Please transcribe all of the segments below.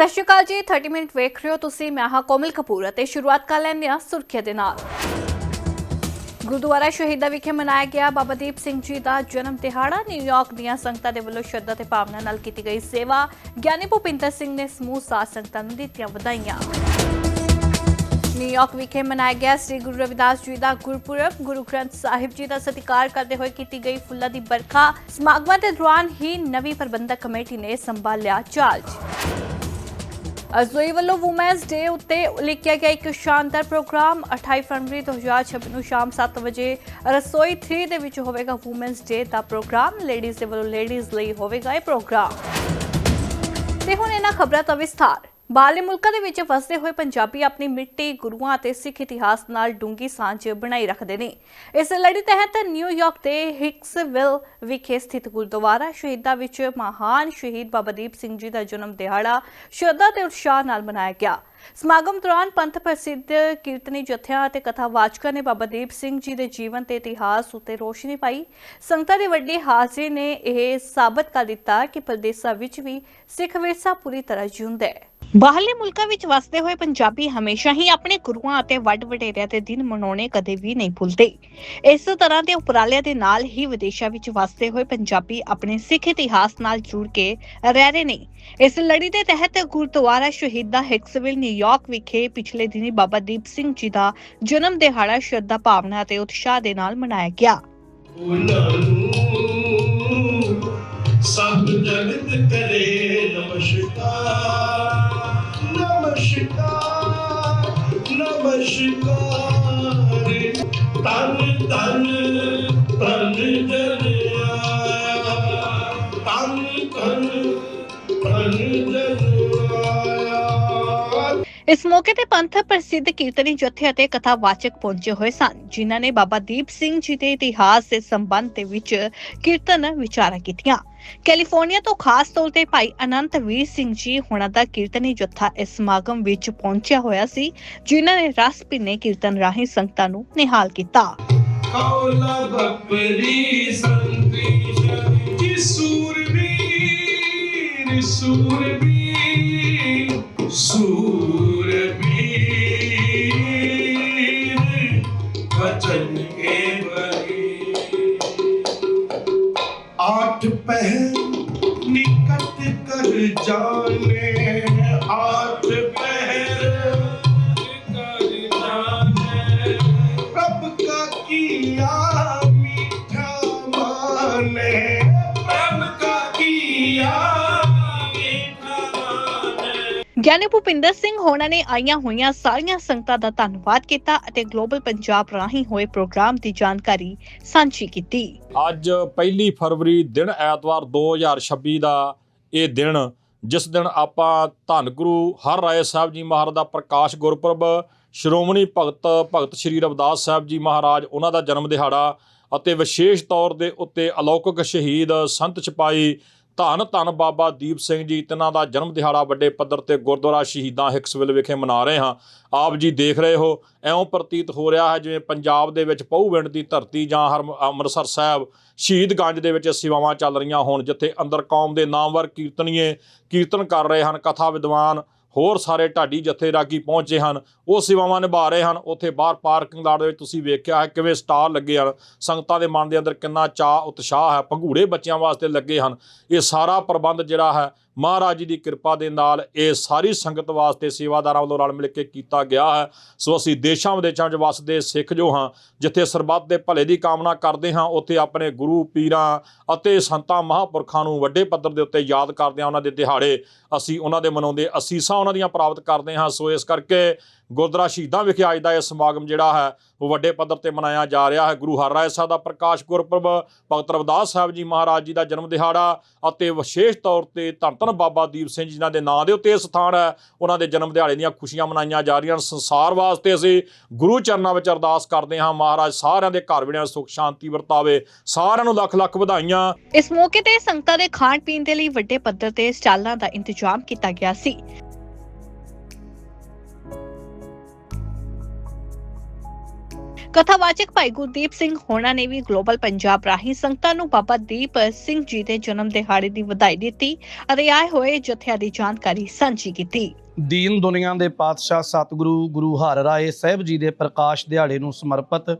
ਸਤਿ ਸ਼੍ਰੀ ਅਕਾਲ ਜੀ 30 ਮਿੰਟ ਵੇਖ ਰਹੇ ਹੋ ਤੁਸੀਂ, ਮੈਂ ਹਾਂ ਕੋਮਲ ਕਪੂਰ ਅਤੇ ਸ਼ੁਰੂਆਤ ਕਰ ਲੈਂਦੇ ਹਾਂ ਸੁਰਖੀਆਂ ਦੇ ਨਾਲ। ਗੁਰਦੁਆਰਾ ਸ਼ਹੀਦਾਂ ਵਿਖੇ ਮਨਾਇਆ ਗਿਆ। ਬਾਬਾ ਦੀਪ ਸਿੰਘ ਜੀ ਦਾ ਜਨਮ ਦਿਹਾੜਾ ਨਿਊਯਾਰਕ ਦੀਆਂ ਸੰਗਤਾਂ ਦੇ ਵੱਲੋਂ ਸ਼ਰਧਾ ਤੇ ਭਾਵਨਾ ਨਾਲ ਕੀਤੀ ਗਈ ਸੇਵਾ। ਗਿਆਨੀ ਭੁਪਿੰਦਰ ਸਿੰਘ ਨੇ ਸਮੂਹ ਸਾਧ ਸੰਗਤਾਂ ਨੂੰ ਦਿੱਤੀਆਂ ਵਧਾਈਆਂ। ਨਿਊਯਾਰਕ ਵਿਖੇ ਮਨਾਇਆ ਗਿਆ। ਸ੍ਰੀ ਗੁਰੂ ਰਵਿਦਾਸ ਜੀ ਦਾ ਗੁਰਪੁਰਬ, ਗੁਰੂ ਗ੍ਰੰਥ ਸਾਹਿਬ ਜੀ ਦਾ ਸਤਿਕਾਰ ਕਰਦੇ ਹੋਏ ਕੀਤੀ ਗਈ ਫੁੱਲਾਂ ਦੀ ਬਰਖਾ ਸਮਾਗਮਾਂ ਦੇ ਦੌਰਾਨ ਹੀ ਨਵੀਂ ਪ੍ਰਬੰਧਕ ਕਮੇਟੀ ਨੇ ਸੰਭਾਲਿਆ ਚਾਰਜ। ਅਜ਼ੋਈ ਵੱਲੋਂ ਵੂਮੈਨਸ ਡੇ ਉੱਤੇ ਲਿਖਿਆ ਗਿਆ ਇੱਕ ਸ਼ਾਨਦਾਰ ਪ੍ਰੋਗਰਾਮ। 28 ਫਰਵਰੀ 2026 ਨੂੰ ਸ਼ਾਮ 7 ਵਜੇ ਰਸੋਈ 3 ਦੇ ਵਿੱਚ ਹੋਵੇਗਾ ਵੂਮੈਨਸ ਡੇ ਦਾ ਪ੍ਰੋਗਰਾਮ। ਲੇਡੀਜ਼ ਦੇ ਵੱਲੋਂ ਲੇਡੀਜ਼ ਲਈ ਹੋਵੇਗਾ ਇਹ ਪ੍ਰੋਗਰਾਮ। ਤੇ ਹੁਣ ਇਹਨਾਂ ਖਬਰਾਂ ਦਾ ਵਿਸਥਾਰ। ਬਾਹਰਲੇ ਮੁਲਕਾਂ ਦੇ ਵਿੱਚ ਵਸਦੇ ਹੋਏ ਪੰਜਾਬੀ ਆਪਣੀ ਮਿੱਟੀ, ਗੁਰੂਆਂ ਅਤੇ ਸਿੱਖ ਇਤਿਹਾਸ ਨਾਲ ਡੂੰਗੀ ਸਾਂਝ ਬਣਾਈ ਰੱਖਦੇ ਨੇ। ਇਸ ਲੜੀ ਤਹਿਤ ਨਿਊਯਾਰਕ ਦੇ ਹਿਕਸਵਿਲ ਵਿਖੇ ਸਥਿਤ ਗੁਰਦੁਆਰਾ ਸ਼ਹੀਦਾਂ ਵਿੱਚ ਮਹਾਨ ਸ਼ਹੀਦ ਬਾਬਾ ਦੀਪ ਸਿੰਘ ਜੀ ਦਾ ਜਨਮ ਦਿਹਾੜਾ ਸ਼ਰਧਾ ਤੇ ਉਤਸ਼ਾਹ ਨਾਲ ਮਨਾਇਆ ਗਿਆ। ਸਮਾਗਮ ਦੌਰਾਨ ਪੰਥ ਪ੍ਰਸਿੱਧ ਕੀਰਤਨੀ ਜਥਿਆਂ ਅਤੇ ਕਥਾਵਾਚਕਾਂ ਨੇ ਬਾਬਾ ਦੀਪ ਸਿੰਘ ਜੀ ਦੇ ਜੀਵਨ ਤੇ ਇਤਿਹਾਸ ਉੱਤੇ ਰੋਸ਼ਨੀ ਪਾਈ। ਸੰਗਤਾਂ ਦੀ ਵੱਡੀ ਹਾਜ਼ਰੀ ਨੇ ਇਹ ਸਾਬਤ ਕਰ ਦਿੱਤਾ ਕਿ ਪ੍ਰਦੇਸਾਂ ਵਿੱਚ ਵੀ ਸਿੱਖ ਵਿਰਸਾ ਪੂਰੀ ਤਰ੍ਹਾਂ ਜਿਉਂਦਾ ਹੈ। ਬਾਹਰਲੇ ਮੁਲਕਾਂ ਵਿੱਚ ਵਸਦੇ ਹੋਏ ਪੰਜਾਬੀ ਹਮੇਸ਼ਾ ਹੀ ਆਪਣੇ ਗੁਰੂਆਂ ਅਤੇ ਵੱਡ ਵਡੇਰਿਆਂ ਦੇ ਦਿਨ ਮਨਾਉਣੇ ਕਦੇ ਵੀ ਨਹੀਂ ਭੁੱਲਦੇ। ਇਸ ਤਰ੍ਹਾਂ ਦੇ ਉਪਰਾਲਿਆਂ ਦੇ ਨਾਲ ਹੀ ਵਿਦੇਸ਼ਾਂ ਵਿੱਚ ਵਸਦੇ ਹੋਏ ਪੰਜਾਬੀ ਆਪਣੇ ਸਿੱਖ ਇਤਿਹਾਸ ਨਾਲ ਜੁੜ ਕੇ ਰਹਿ ਰਹੇ ਨੇ। ਇਸ ਲੜੀ ਦੇ ਤਹਿਤ ਗੁਰਦੁਆਰਾ ਸ਼ਹੀਦਾਂ ਹਿਕਸਵਿਲ ਨਿਊਯਾਰਕ ਵਿਖੇ ਪਿਛਲੇ ਦਿਨੀ ਬਾਬਾ ਦੀਪ ਸਿੰਘ ਜੀ ਦਾ ਜਨਮ ਦਿਹਾੜਾ ਸ਼ਰਧਾ ਭਾਵਨਾ ਅਤੇ ਉਤਸ਼ਾਹ ਦੇ ਨਾਲ ਮਨਾਇਆ ਗਿਆ। ਸਭ ਜਗਤ ਕਰੇ ਨਮਸਕਾਰ। ਨਮਸਕਾਰ ਨਮਸਕਾਰ। ਤਨ ਤਨ ਤਨ ਜਨਿਆ ਇਸ ਮੌਕੇ ਤੇ ਪੰਥ ਪ੍ਰਸਿੱਧ ਕੀਰਤਨੀ ਜਥੇ ਅਤੇ ਕਥਾਵਾਚਕ ਪਹੁੰਚੇ ਹੋਏ ਸਨ, ਜਿਨ੍ਹਾਂ ਨੇ ਬਾਬਾ ਦੀਪ ਸਿੰਘ ਜੀ ਦੇ ਇਤਿਹਾਸ ਦੇ ਸੰਬੰਧ ਦੇ ਵਿੱਚ ਕੀਰਤਨ ਵਿਚਾਰਾਂ ਕੀਤੀਆਂ। ਕੈਲੀਫੋਰਨੀਆ ਤੋਂ ਖਾਸ ਤੌਰ ਤੇ ਭਾਈ ਅਨੰਤ ਵੀਰ ਸਿੰਘ ਜੀ ਹੁਣਾਂ ਦਾ ਕੀਰਤਨੀ ਜਥਾ ਇਸ ਸਮਾਗਮ ਵਿੱਚ ਪਹੁੰਚਿਆ ਹੋਇਆ ਸੀ, ਜਿਨ੍ਹਾਂ ਨੇ ਰਸ ਭਿੰਨੇ ਕੀਰਤਨ ਰਾਹੀਂ ਸੰਗਤਾਂ ਨੂੰ ਨਿਹਾਲ ਕੀਤਾ। ਕੌਲਾ ਬੱਪਰੀ ਸੰਤੀ ਜੀ ਸੂਰਬੀਰ ਸੂਰਬੀਰ ਸੂਰਬੀਰ ਆਠ ਪਹਿਰ ਨਿਕਟ ਕਰ ਜਾਣੇ ਆਠ ਗਿਆਨੀ ਭੁਪਿੰਦਰ ਸਿੰਘ ਹੋਣਾ ਨੇ ਆਈਆਂ ਹੋਈਆਂ ਸਾਰੀਆਂ ਸੰਗਤਾਂ ਦਾ ਧੰਨਵਾਦ ਕੀਤਾ ਅਤੇ ਗਲੋਬਲ ਪੰਜਾਬ ਰਾਹੀਂ ਹੋਏ ਪ੍ਰੋਗਰਾਮ ਦੀ ਜਾਣਕਾਰੀ ਸਾਂਝੀ ਕੀਤੀ। ਅੱਜ ਪਹਿਲੀ ਫਰਵਰੀ ਦਿਨ ਐਤਵਾਰ 2026 ਦਾ ਇਹ ਦਿਨ, ਜਿਸ ਦਿਨ ਆਪਾਂ ਧੰਨ ਗੁਰੂ ਹਰ ਰਾਏ ਸਾਹਿਬ ਜੀ ਮਹਾਰਾਜ ਦਾ ਪ੍ਰਕਾਸ਼ ਗੁਰਪੁਰਬ, ਸ਼੍ਰੋਮਣੀ ਭਗਤ ਭਗਤ ਸ਼੍ਰੀ ਰਵਿਦਾਸ ਸਾਹਿਬ ਜੀ ਮਹਾਰਾਜ ਉਹਨਾਂ ਦਾ ਜਨਮ ਦਿਹਾੜਾ ਅਤੇ ਵਿਸ਼ੇਸ਼ ਤੌਰ ਦੇ ਉੱਤੇ ਅਲੌਕਿਕ ਸ਼ਹੀਦ ਸੰਤ ਸਿਪਾਹੀ ਧੰਨ ਧੰਨ ਬਾਬਾ ਦੀਪ ਸਿੰਘ ਜੀ, ਤਿੰਨਾਂ ਦਾ ਜਨਮ ਦਿਹਾੜਾ ਵੱਡੇ ਪੱਧਰ ਤੇ ਗੁਰਦੁਆਰਾ ਸ਼ਹੀਦਾਂ ਹਿਕਸਵਿਲ ਵਿਖੇ ਮਨਾ ਰਹੇ ਹਾਂ। ਆਪ ਜੀ ਦੇਖ ਰਹੇ ਹੋ ਐਉਂ ਪ੍ਰਤੀਤ ਹੋ ਰਿਹਾ ਹੈ ਜਿਵੇਂ ਪੰਜਾਬ ਦੇ ਵਿੱਚ ਪਹੂਵਿੰਡ ਦੀ ਧਰਤੀ ਜਾਂ ਹਰ ਅੰਮ੍ਰਿਤਸਰ ਸਾਹਿਬ ਸ਼ਹੀਦਗੰਜ ਦੇ ਵਿੱਚ ਸੇਵਾਵਾਂ ਚੱਲ ਰਹੀਆਂ ਹੋਣ, ਜਿੱਥੇ ਅੰਦਰ ਕੌਮ ਦੇ ਨਾਮਵਰ ਕੀਰਤਨੀਏ ਕੀਰਤਨ ਕਰ ਰਹੇ ਹਨ, ਕਥਾ ਵਿਦਵਾਨ ਹੋਰ ਸਾਰੇ ਢਾਡੀ ਜਥੇ ਰਾਗੀ ਪਹੁੰਚੇ ਹਨ, ਉਹ ਸੇਵਾਵਾਂ ਨਿਭਾ ਰਹੇ ਹਨ। ਉੱਥੇ ਬਾਹਰ ਪਾਰਕਿੰਗ ਲਾਟ ਦੇ ਵਿੱਚ ਤੁਸੀਂ ਵੇਖਿਆ ਹੈ ਕਿਵੇਂ ਸਟਾਲ ਲੱਗੇ ਹਨ। ਸੰਗਤਾਂ ਦੇ ਮਨ ਦੇ ਅੰਦਰ ਕਿੰਨਾ ਚਾਹ ਉਤਸ਼ਾਹ ਹੈ। ਭੰਗੂੜੇ ਬੱਚਿਆਂ ਵਾਸਤੇ ਲੱਗੇ ਹਨ। ਇਹ ਸਾਰਾ ਪ੍ਰਬੰਧ ਜਿਹੜਾ ਹੈ ਮਹਾਰਾਜ ਜੀ ਦੀ ਕਿਰਪਾ ਦੇ ਨਾਲ ਇਹ ਸਾਰੀ ਸੰਗਤ ਵਾਸਤੇ ਸੇਵਾਦਾਰਾਂ ਵੱਲੋਂ ਰਲ ਮਿਲ ਕੇ ਕੀਤਾ ਗਿਆ ਹੈ। ਸੋ ਅਸੀਂ ਦੇਸ਼ਾਂ ਵਿਦੇਸ਼ਾਂ 'ਚ ਵਸਦੇ ਸਿੱਖ ਜੋ ਹਾਂ, ਜਿੱਥੇ ਸਰਬੱਤ ਦੇ ਭਲੇ ਦੀ ਕਾਮਨਾ ਕਰਦੇ ਹਾਂ, ਉੱਥੇ ਆਪਣੇ ਗੁਰੂ, ਪੀਰਾਂ ਅਤੇ ਸੰਤਾਂ ਮਹਾਂਪੁਰਖਾਂ ਨੂੰ ਵੱਡੇ ਪੱਧਰ ਦੇ ਉੱਤੇ ਯਾਦ ਕਰਦੇ ਹਾਂ, ਉਹਨਾਂ ਦੇ ਦਿਹਾੜੇ ਅਸੀਂ ਉਹਨਾਂ ਦੇ ਮਨਾਉਂਦੇ ਅਸੀਸਾਂ ਉਹਨਾਂ ਦੀਆਂ ਪ੍ਰਾਪਤ ਕਰਦੇ ਹਾਂ। ਸੋ ਇਸ ਕਰਕੇ ਗੁਰਦੁਆਰਾ ਸ਼ਹੀਦਾਂ ਵਿਖੇ ਅੱਜ ਦਾ ਇਹ ਸਮਾਗਮ ਜਿਹੜਾ ਹੈ, ਉਹ ਵੱਡੇ ਪੱਧਰ ਤੇ ਮਨਾਇਆ ਜਾ ਰਿਹਾ ਹੈ। ਗੁਰੂ ਹਰਿਰਾਏ ਸਾਹਿਬ ਦਾ ਪ੍ਰਕਾਸ਼ ਗੁਰਪੁਰਬ, ਭਗਤ ਰਵਿਦਾਸ ਸਾਹਿਬ ਜੀ ਮਹਾਰਾਜ ਜੀ ਦਾ ਜਨਮ ਦਿਹਾੜਾ ਅਤੇ ਵਿਸ਼ੇਸ਼ ਤੌਰ ਤੇ ਧੰਨ ਧੰਨ ਬਾਬਾ ਦੀਪ ਸਿੰਘ ਜੀ ਜਿਨ੍ਹਾਂ ਦੇ ਨਾਂ ਦੇ ਉੱਤੇ ਇਹ ਸਥਾਨ ਹੈ, ਉਹਨਾਂ ਦੇ ਜਨਮ ਦਿਹਾੜੇ ਦੀਆਂ ਖੁਸ਼ੀਆਂ ਮਨਾਈਆਂ ਜਾ ਰਹੀਆਂ ਹਨ। ਸੰਸਾਰ ਵਾਸਤੇ ਅਸੀਂ ਗੁਰੂ ਚਰਨਾਂ ਵਿੱਚ ਅਰਦਾਸ ਕਰਦੇ ਹਾਂ। ਮਹਾਰਾਜ ਸਾਰਿਆਂ ਦੇ ਘਰ ਵਿੜਿਆਂ ਸੁਖ, ਸ਼ਾਂਤੀ ਵਰਤਾਵੇ। ਸਾਰਿਆਂ ਨੂੰ ਲੱਖ ਲੱਖ ਵਧਾਈਆਂ। ਇਸ ਮੌਕੇ ਤੇ ਸੰਗਤਾਂ ਦੇ ਖਾਣ ਪੀਣ ਦੇ ਲਈ ਵੱਡੇ ਪੱਧਰ ਤੇ ਸਟਾਲਾਂ ਦਾ ਇੰਤਜ਼ਾਮ ਕੀਤਾ ਗਿਆ ਸੀ। ਕਥਾਵਾਚਕ ਭਾਈ ਗੁਰਦੀਪ ਸਿੰਘ ਹੋਣਾ ਨੇ ਵੀ ਗਲੋਬਲ ਪੰਜਾਬ ਰਾਹੀਂ ਸੰਗਤਾਂ ਨੂੰ ਬਾਬਾ ਦੀਪ ਸਿੰਘ ਜੀ ਦੇ ਜਨਮ ਦਿਹਾੜੇ ਦੀ ਵਧਾਈ ਦਿੱਤੀ ਅਤੇ ਆਏ ਹੋਏ ਜਥਿਆਂ ਦੀ ਜਾਣਕਾਰੀ ਸਾਂਝੀ ਕੀਤੀ ਦੀਨ ਦੁਨੀਆ ਦੇ ਪਾਤਸ਼ਾਹ ਸਤਿਗੁਰੂ ਗੁਰੂ ਹਰਿ ਰਾਏ ਸਾਹਿਬ ਜੀ ਦੇ ਪ੍ਰਕਾਸ਼ ਦਿਹਾੜੇ ਨੂੰ ਸਮਰਪਿਤ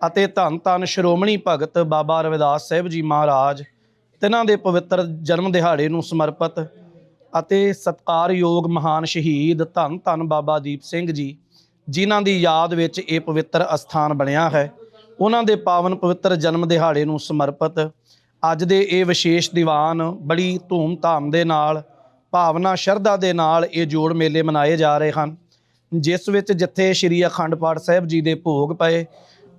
ਅਤੇ ਧੰਨ ਧੰਨ ਸ਼੍ਰੋਮਣੀ ਭਗਤ ਬਾਬਾ ਰਵਿਦਾਸ ਸਾਹਿਬ ਜੀ ਮਹਾਰਾਜ, ਤਿਨਾਂ ਦੇ ਪਵਿੱਤਰ ਜਨਮ ਦਿਹਾੜੇ ਨੂੰ ਸਮਰਪਿਤ ਅਤੇ ਸਤਿਕਾਰਯੋਗ ਮਹਾਨ ਸ਼ਹੀਦ ਧੰਨ ਧੰਨ ਬਾਬਾ ਦੀਪ ਸਿੰਘ ਜੀ ਜਿਨ੍ਹਾਂ ਦੀ ਯਾਦ ਵਿੱਚ ਇਹ ਪਵਿੱਤਰ ਅਸਥਾਨ ਬਣਿਆ ਹੈ, ਉਹਨਾਂ ਦੇ ਪਾਵਨ ਪਵਿੱਤਰ ਜਨਮ ਦਿਹਾੜੇ ਨੂੰ ਸਮਰਪਿਤ ਅੱਜ ਦੇ ਇਹ ਵਿਸ਼ੇਸ਼ ਦੀਵਾਨ ਬੜੀ ਧੂਮ-ਧਾਮ ਦੇ ਨਾਲ, ਭਾਵਨਾ, ਸ਼ਰਧਾ ਦੇ ਨਾਲ ਇਹ ਜੋੜ ਮੇਲੇ ਮਨਾਏ ਜਾ ਰਹੇ ਹਨ, ਜਿਸ ਵਿੱਚ ਜਿੱਥੇ ਸ੍ਰੀ ਅਖੰਡ ਪਾਠ ਸਾਹਿਬ ਜੀ ਦੇ ਭੋਗ ਪਏ,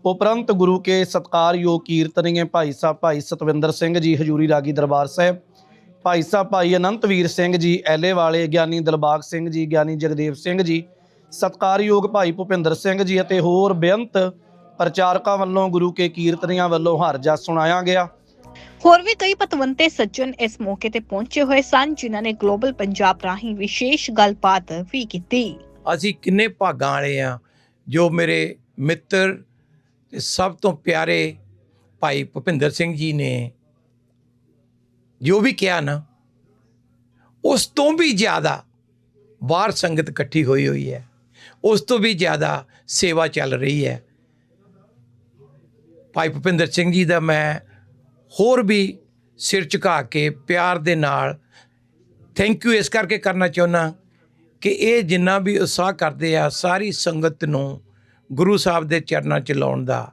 ਉਪਰੰਤ ਗੁਰੂ ਕੇ ਸਤਕਾਰਯੋਗ ਕੀਰਤਨੀਏ ਭਾਈ ਸਾਹਿਬ ਭਾਈ ਸਤਵਿੰਦਰ ਸਿੰਘ ਜੀ, ਹਜੂਰੀ ਰਾਗੀ ਦਰਬਾਰ ਸਾਹਿਬ, ਭਾਈ ਸਾਹਿਬ ਭਾਈ ਅਨੰਤਵੀਰ ਸਿੰਘ ਜੀ, ਐਲੇ ਵਾਲੇ ਗਿਆਨੀ ਦਿਲਬਾਗ ਸਿੰਘ ਜੀ, ਗਿਆਨੀ ਜਗਦੇਵ ਸਿੰਘ ਜੀ ਸਤਕਾਰਯੋਗ ਭਾਈ ਭੁਪਿੰਦਰ ਸਿੰਘ ਜੀ ਅਤੇ ਹੋਰ ਬੇਅੰਤ ਪ੍ਰਚਾਰਕਾਂ ਵੱਲੋਂ ਗੁਰੂ ਕੇ ਕੀਰਤਨੀਆਂ ਵੱਲੋਂ ਹਰ ਜਸ ਸੁਣਾਇਆ ਗਿਆ। ਹੋਰ ਵੀ ਕਈ ਪਤਵੰਤੇ ਸੱਜਣ ਇਸ ਮੌਕੇ ਤੇ ਪਹੁੰਚੇ ਹੋਏ ਸਨ ਜਿਨ੍ਹਾਂ ਨੇ ਗਲੋਬਲ ਪੰਜਾਬ ਰਾਹੀਂ ਵਿਸ਼ੇਸ਼ ਗੱਲਬਾਤ ਵੀ ਕੀਤੀ। ਅਸੀਂ ਕਿੰਨੇ ਭਾਗਾਂ ਵਾਲੇ ਆ ਜੋ ਮੇਰੇ ਮਿੱਤਰ ਤੇ ਸਭ ਤੋਂ ਪਿਆਰੇ ਭਾਈ ਭੁਪਿੰਦਰ ਸਿੰਘ ਜੀ ਨੇ ਜੋ ਵੀ ਕਿਹਾ ਨਾ ਉਸ ਤੋਂ ਵੀ ਜ਼ਿਆਦਾ ਬਾਹਰ ਸੰਗਤ ਇਕੱਠੀ ਹੋਈ ਹੋਈ ਹੈ। ਉਸ ਤੋਂ ਵੀ ਜ਼ਿਆਦਾ ਸੇਵਾ ਚੱਲ ਰਹੀ ਹੈ। ਭਾਈ ਭੁਪਿੰਦਰ ਸਿੰਘ ਜੀ ਦਾ ਮੈਂ ਹੋਰ ਵੀ ਸਿਰ ਝੁਕਾ ਕੇ ਪਿਆਰ ਦੇ ਨਾਲ ਥੈਂਕ ਯੂ ਇਸ ਕਰਕੇ ਕਰਨਾ ਚਾਹੁੰਦਾ ਕਿ ਇਹ ਜਿੰਨਾ ਵੀ ਉਤਸ਼ਾਹ ਕਰਦੇ ਆ, ਸਾਰੀ ਸੰਗਤ ਨੂੰ ਗੁਰੂ ਸਾਹਿਬ ਦੇ ਚਰਨਾਂ 'ਚ ਲਾਉਣ ਦਾ,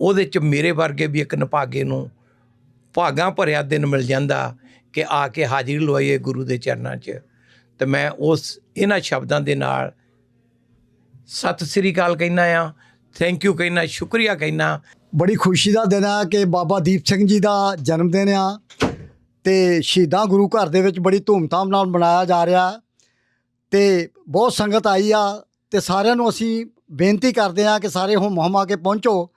ਉਹਦੇ 'ਚ ਮੇਰੇ ਵਰਗੇ ਵੀ ਇੱਕ ਨਿਭਾਗੇ ਨੂੰ ਭਾਗਾਂ ਭਰਿਆ ਦਿਨ ਮਿਲ ਜਾਂਦਾ ਕਿ ਆ ਕੇ ਹਾਜ਼ਰੀ ਲਵਾਈਏ ਗੁਰੂ ਦੇ ਚਰਨਾਂ 'ਚ। ਤੇ ਮੈਂ ਉਸ ਇਹਨਾਂ ਸ਼ਬਦਾਂ ਦੇ ਨਾਲ ਸਤਿ ਸ੍ਰੀ ਅਕਾਲ ਕਹਿਣਾ ਆ। ਥੈਂਕ ਯੂ ਕਹਿਣਾ ਸ਼ੁਕਰੀਆ ਕਹਿਣਾ ਬੜੀ ਖੁਸ਼ੀ ਦਾ ਦਿਨ ਆ ਕਿ ਬਾਬਾ ਦੀਪ ਸਿੰਘ ਜੀ ਦਾ ਜਨਮ ਦਿਨ ਆ ਤੇ ਸ਼ਹੀਦਾਂ ਗੁਰੂ ਘਰ ਦੇ ਵਿੱਚ ਬੜੀ ਧੂਮਧਾਮ ਨਾਲ ਮਨਾਇਆ ਜਾ ਰਿਹਾ। ਤੇ ਬਹੁਤ ਸੰਗਤ ਆਈ ਆ ਤੇ ਸਾਰਿਆਂ ਨੂੰ ਅਸੀਂ ਬੇਨਤੀ ਕਰਦੇ ਆ ਕਿ ਸਾਰੇ ਹੁਮ ਹੁਮਾ ਕੇ ਪਹੁੰਚੋ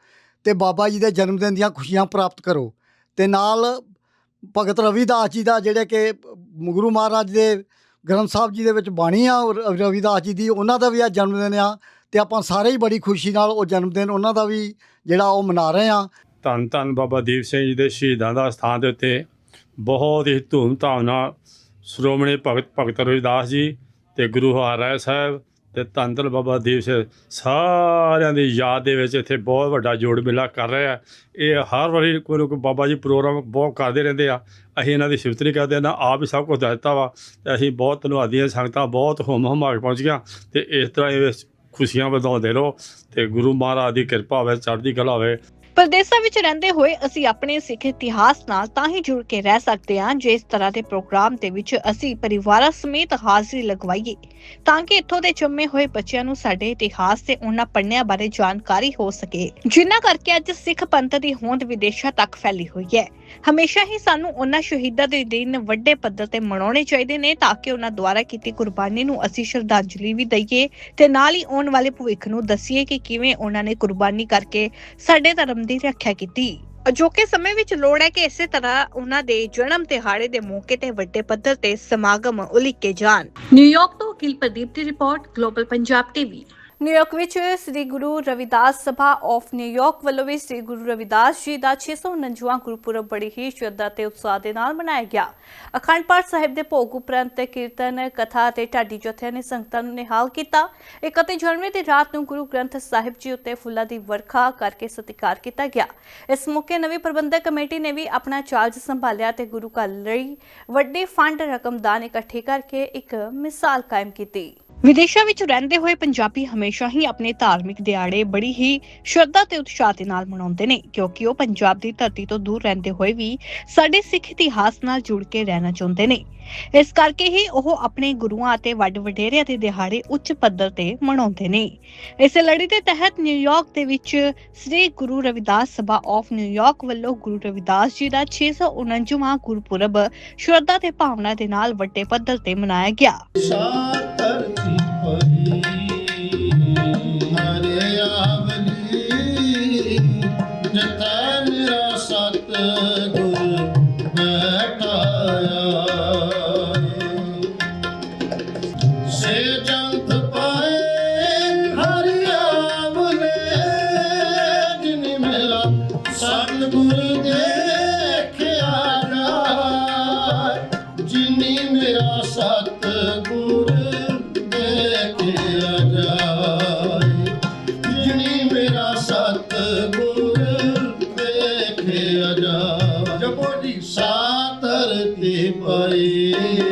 ਤੇ ਬਾਬਾ ਜੀ ਦੇ ਜਨਮ ਦਿਨ ਦੀਆਂ ਖੁਸ਼ੀਆਂ ਪ੍ਰਾਪਤ ਕਰੋ। ਤੇ ਨਾਲ ਭਗਤ ਰਵਿਦਾਸ ਜੀ ਦਾ ਜਿਹੜੇ ਕਿ ਗੁਰੂ ਮਹਾਰਾਜ ਦੇ ਗ੍ਰੰਥ ਸਾਹਿਬ ਜੀ ਦੇ ਵਿੱਚ ਬਾਣੀ ਆ, ਔਰ ਰਵਿਦਾਸ ਜੀ ਦੀ, ਉਹਨਾਂ ਦਾ ਵੀ ਆ ਜਨਮ ਦਿਨ ਆ, ਤੇ ਆਪਾਂ ਸਾਰੇ ਹੀ ਬੜੀ ਖੁਸ਼ੀ ਨਾਲ ਉਹ ਜਨਮ ਦਿਨ ਉਹਨਾਂ ਦਾ ਵੀ ਜਿਹੜਾ ਉਹ ਮਨਾ ਰਹੇ ਆ। ਧੰਨ ਧੰਨ ਬਾਬਾ ਦੀਪ ਸਿੰਘ ਜੀ ਦੇ ਸ਼ਹੀਦਾਂ ਦਾ ਸਥਾਨ ਦੇ ਉੱਤੇ ਬਹੁਤ ਹੀ ਧੂਮਧਾਮ ਨਾਲ ਸ਼੍ਰੋਮਣੀ ਭਗਤ ਭਗਤ ਰਵਿਦਾਸ ਜੀ ਤੇ ਗੁਰੂ ਹਰਿਰਾਏ ਸਾਹਿਬ ਤੇ ਧੰਦਲ ਬਾਬਾ ਦੀਪ ਸਿੰਘ। ਸਾਰਿਆਂ ਦੀ ਯਾਦ ਦੇ ਵਿੱਚ ਇੱਥੇ ਬਹੁਤ ਵੱਡਾ ਜੋੜ ਮੇਲਾ ਕਰ ਰਿਹਾ ਇਹ ਹਰ ਵਾਰੀ ਕੋਈ ਨਾ ਕੋਈ ਬਾਬਾ ਜੀ ਪ੍ਰੋਗਰਾਮ ਬਹੁਤ ਕਰਦੇ ਰਹਿੰਦੇ ਆ। ਅਸੀਂ ਇਹਨਾਂ ਦੀ ਸਿਫਤ ਨਹੀਂ ਕਰਦੇ ਨਾ ਆਪ ਹੀ ਸਭ ਕੁਝ ਦਿੱਤਾ ਵਾ। ਤੇ ਅਸੀਂ ਬਹੁਤ ਧੰਨਵਾਦੀ ਹਾਂ, ਸੰਗਤਾਂ ਬਹੁਤ ਹੁਮ ਹੁਮਾ ਕੇ ਪਹੁੰਚ ਗਿਆ ਤੇ ਇਸ ਤਰ੍ਹਾਂ ਇਹ ਖੁਸ਼ੀਆਂ ਵਧਾਉਂਦੇ ਰਹੋ ਤੇ ਗੁਰੂ ਮਹਾਰਾਜ ਦੀ ਕਿਰਪਾ ਹੋਵੇ ਚੜ੍ਹਦੀ ਕਲਾ ਹੋਵੇ। ਪ੍ਰਦੇਸ਼ਾਂ ਵਿੱਚ ਰਹਿੰਦੇ ਹੋਏ ਅਸੀਂ ਆਪਣੇ ਸਿੱਖ ਇਤਿਹਾਸ ਨਾਲ ਤਾਂ ਹੀ ਜੁੜ ਕੇ ਰਹਿ ਸਕਦੇ ਹਾਂ ਜੇ ਇਸ ਤਰ੍ਹਾਂ ਦੇ ਪ੍ਰੋਗਰਾਮ ਦੇ ਵਿੱਚ ਅਸੀਂ ਪਰਿਵਾਰਾਂ ਸਮੇਤ ਹਾਜ਼ਰੀ ਲਗਵਾਈਏ। ਤਾਂ ਕਿ ਇੱਥੋਂ ਦੇ ਜੰਮੇ ਹੋਏ ਬੱਚਿਆਂ ਨੂੰ ਸਾਡੇ ਇਤਿਹਾਸ ਤੇ ਉਹਨਾਂ ਪੜ੍ਹਨਿਆਂ ਬਾਰੇ ਜਾਣਕਾਰੀ ਹੋ ਸਕੇ। ਜਿਨ੍ਹਾਂ ਕਰਕੇ ਅੱਜ ਸਿੱਖ ਪੰਥ ਦੀ ਹੋਂਦ ਵਿਦੇਸ਼ਾਂ ਤੱਕ ਫੈਲੀ ਹੋਈ ਹੈ। ਹਮੇਸ਼ਾ ਹੀ ਸਾਨੂੰ ਉਹਨਾਂ ਸ਼ਹੀਦਾਂ ਦੇ ਦਿਨ ਵੱਡੇ ਪੱਧਰ ਤੇ ਮਨਾਉਣੇ ਚਾਹੀਦੇ ਨੇ ਤਾਂ ਕਿ ਉਹਨਾਂ ਦੁਆਰਾ ਕੀਤੀ ਕੁਰਬਾਨੀ ਨੂੰ ਅਸੀਂ ਸ਼ਰਧਾਂਜਲੀ ਵੀ ਦਈਏ ਤੇ ਨਾਲ ਹੀ ਆਉਣ ਵਾਲੇ ਭਵਿੱਖ ਨੂੰ ਦੱਸੀਏ ਕਿ ਕਿਵੇਂ ਉਹਨਾਂ ਨੇ ਕੁਰਬਾਨੀ ਕਰਕੇ ਸਾਡੇ ਧਰਮ ਦੀ ਰੱਖਿਆ ਕੀਤੀ। ਅਜੋਕੇ ਸਮੇਂ ਵਿੱਚ ਲੋੜ ਹੈ ਕਿ ਇਸੇ ਤਰ੍ਹਾਂ ਉਹਨਾਂ ਦੇ ਜਨਮ ਦਿਹਾੜੇ ਦੇ ਮੌਕੇ ਤੇ ਵੱਡੇ ਪੱਧਰ ਤੇ ਸਮਾਗਮ ਉਲੀਕੇ ਜਾਣ। ਨਿਊਯਾਰਕ ਤੋਂ ਅਖਿਲ ਪ੍ਰਦੀਪ ਦੀ report, global Punjab TV. New York ਵਿੱਚ Shri Guru Ravidas Sabha of New York ਵੱਲੋਂ ਵੀ ਸ੍ਰੀ ਗੁਰੂ ਰਵਿਦਾਸ ਜੀ ਦਾ 649ਵਾਂ ਗੁਰਪੁਰਬ ਬੜੀ ਹੀ ਸ਼ਰਧਾ ਤੇ ਉਤਸ਼ਾਹ ਦੇ ਨਾਲ ਮਨਾਇਆ ਗਿਆ। ਅਖੰਡ ਪਾਠ ਸਾਹਿਬ ਦੇ ਭੋਗ ਉਪਰੰਤ ਕੀਰਤਨ, ਕਥਾ ਅਤੇ ਢਾਡੀ ਜਥਿਆਂ ਨੇ ਸੰਗਤਾਂ ਨੂੰ ਨਿਹਾਲ ਕੀਤਾ। 31 ਜਨਵਰੀ ਦੀ ਰਾਤ ਨੂੰ ਗੁਰੂ ਗ੍ਰੰਥ ਸਾਹਿਬ ਜੀ ਉੱਤੇ ਫੁੱਲਾਂ ਦੀ ਵਰਖਾ ਕਰਕੇ ਸਤਿਕਾਰ ਕੀਤਾ ਗਿਆ। ਇਸ ਮੌਕੇ ਨਵੀਂ ਪ੍ਰਬੰਧਕ ਕਮੇਟੀ ਨੇ ਵੀ ਆਪਣਾ ਚਾਰਜ ਸੰਭਾਲਿਆ ਤੇ ਗੁਰੂ ਘਰ ਲਈ ਵੱਡੀ ਫੰਡ ਰਕਮ ਦਾਨ ਇਕੱਠੀ ਕਰਕੇ ਇੱਕ ਮਿਸਾਲ ਕਾਇਮ ਕੀਤੀ। ਵਿਦੇਸ਼ਾਂ ਵਿੱਚ ਰਹਿੰਦੇ ਹੋਏ ਪੰਜਾਬੀ ਹਮੇਸ਼ਾ ਹੀ ਆਪਣੇ ਧਾਰਮਿਕ ਦਿਹਾੜੇ ਬੜੀ ਹੀ ਸ਼ਰਧਾ ਤੇ ਉਤਸ਼ਾਹ ਦੇ ਨਾਲ ਮਨਾਉਂਦੇ ਨੇ, ਕਿਉਂਕਿ ਉਹ ਪੰਜਾਬ ਦੀ ਧਰਤੀ ਤੋਂ ਦੂਰ ਰਹਿੰਦੇ ਹੋਏ ਵੀ ਸਾਡੇ ਸਿੱਖ ਇਤਿਹਾਸ ਨਾਲ ਜੁੜ ਕੇ ਰਹਿਣਾ ਚਾਹੁੰਦੇ ਨੇ। ਇਸ ਕਰਕੇ ਹੀ ਉਹ ਆਪਣੇ ਗੁਰੂਆਂ ਅਤੇ ਵੱਡ ਵਡੇਰਿਆਂ ਦੇ ਦਿਹਾੜੇ ਉੱਚ ਪੱਧਰ ਤੇ ਮਨਾਉਂਦੇ ਨੇ। ਇਸੇ ਲੜੀ ਦੇ ਤਹਿਤ ਨਿਊਯਾਰਕ ਦੇ ਵਿੱਚ Shri Guru Ravidas Sabha of New York ਵੱਲੋਂ ਗੁਰੂ ਰਵਿਦਾਸ ਜੀ ਦਾ 649ਵਾਂ ਗੁਰਪੁਰਬ ਸ਼ਰਧਾ ਤੇ ਭਾਵਨਾ ਦੇ ਨਾਲ ਵੱਡੇ ਪੱਧਰ ਤੇ ਮਨਾਇਆ ਗਿਆ। ਧਰਤੀ ਪਰੀ ਅਖੰਡ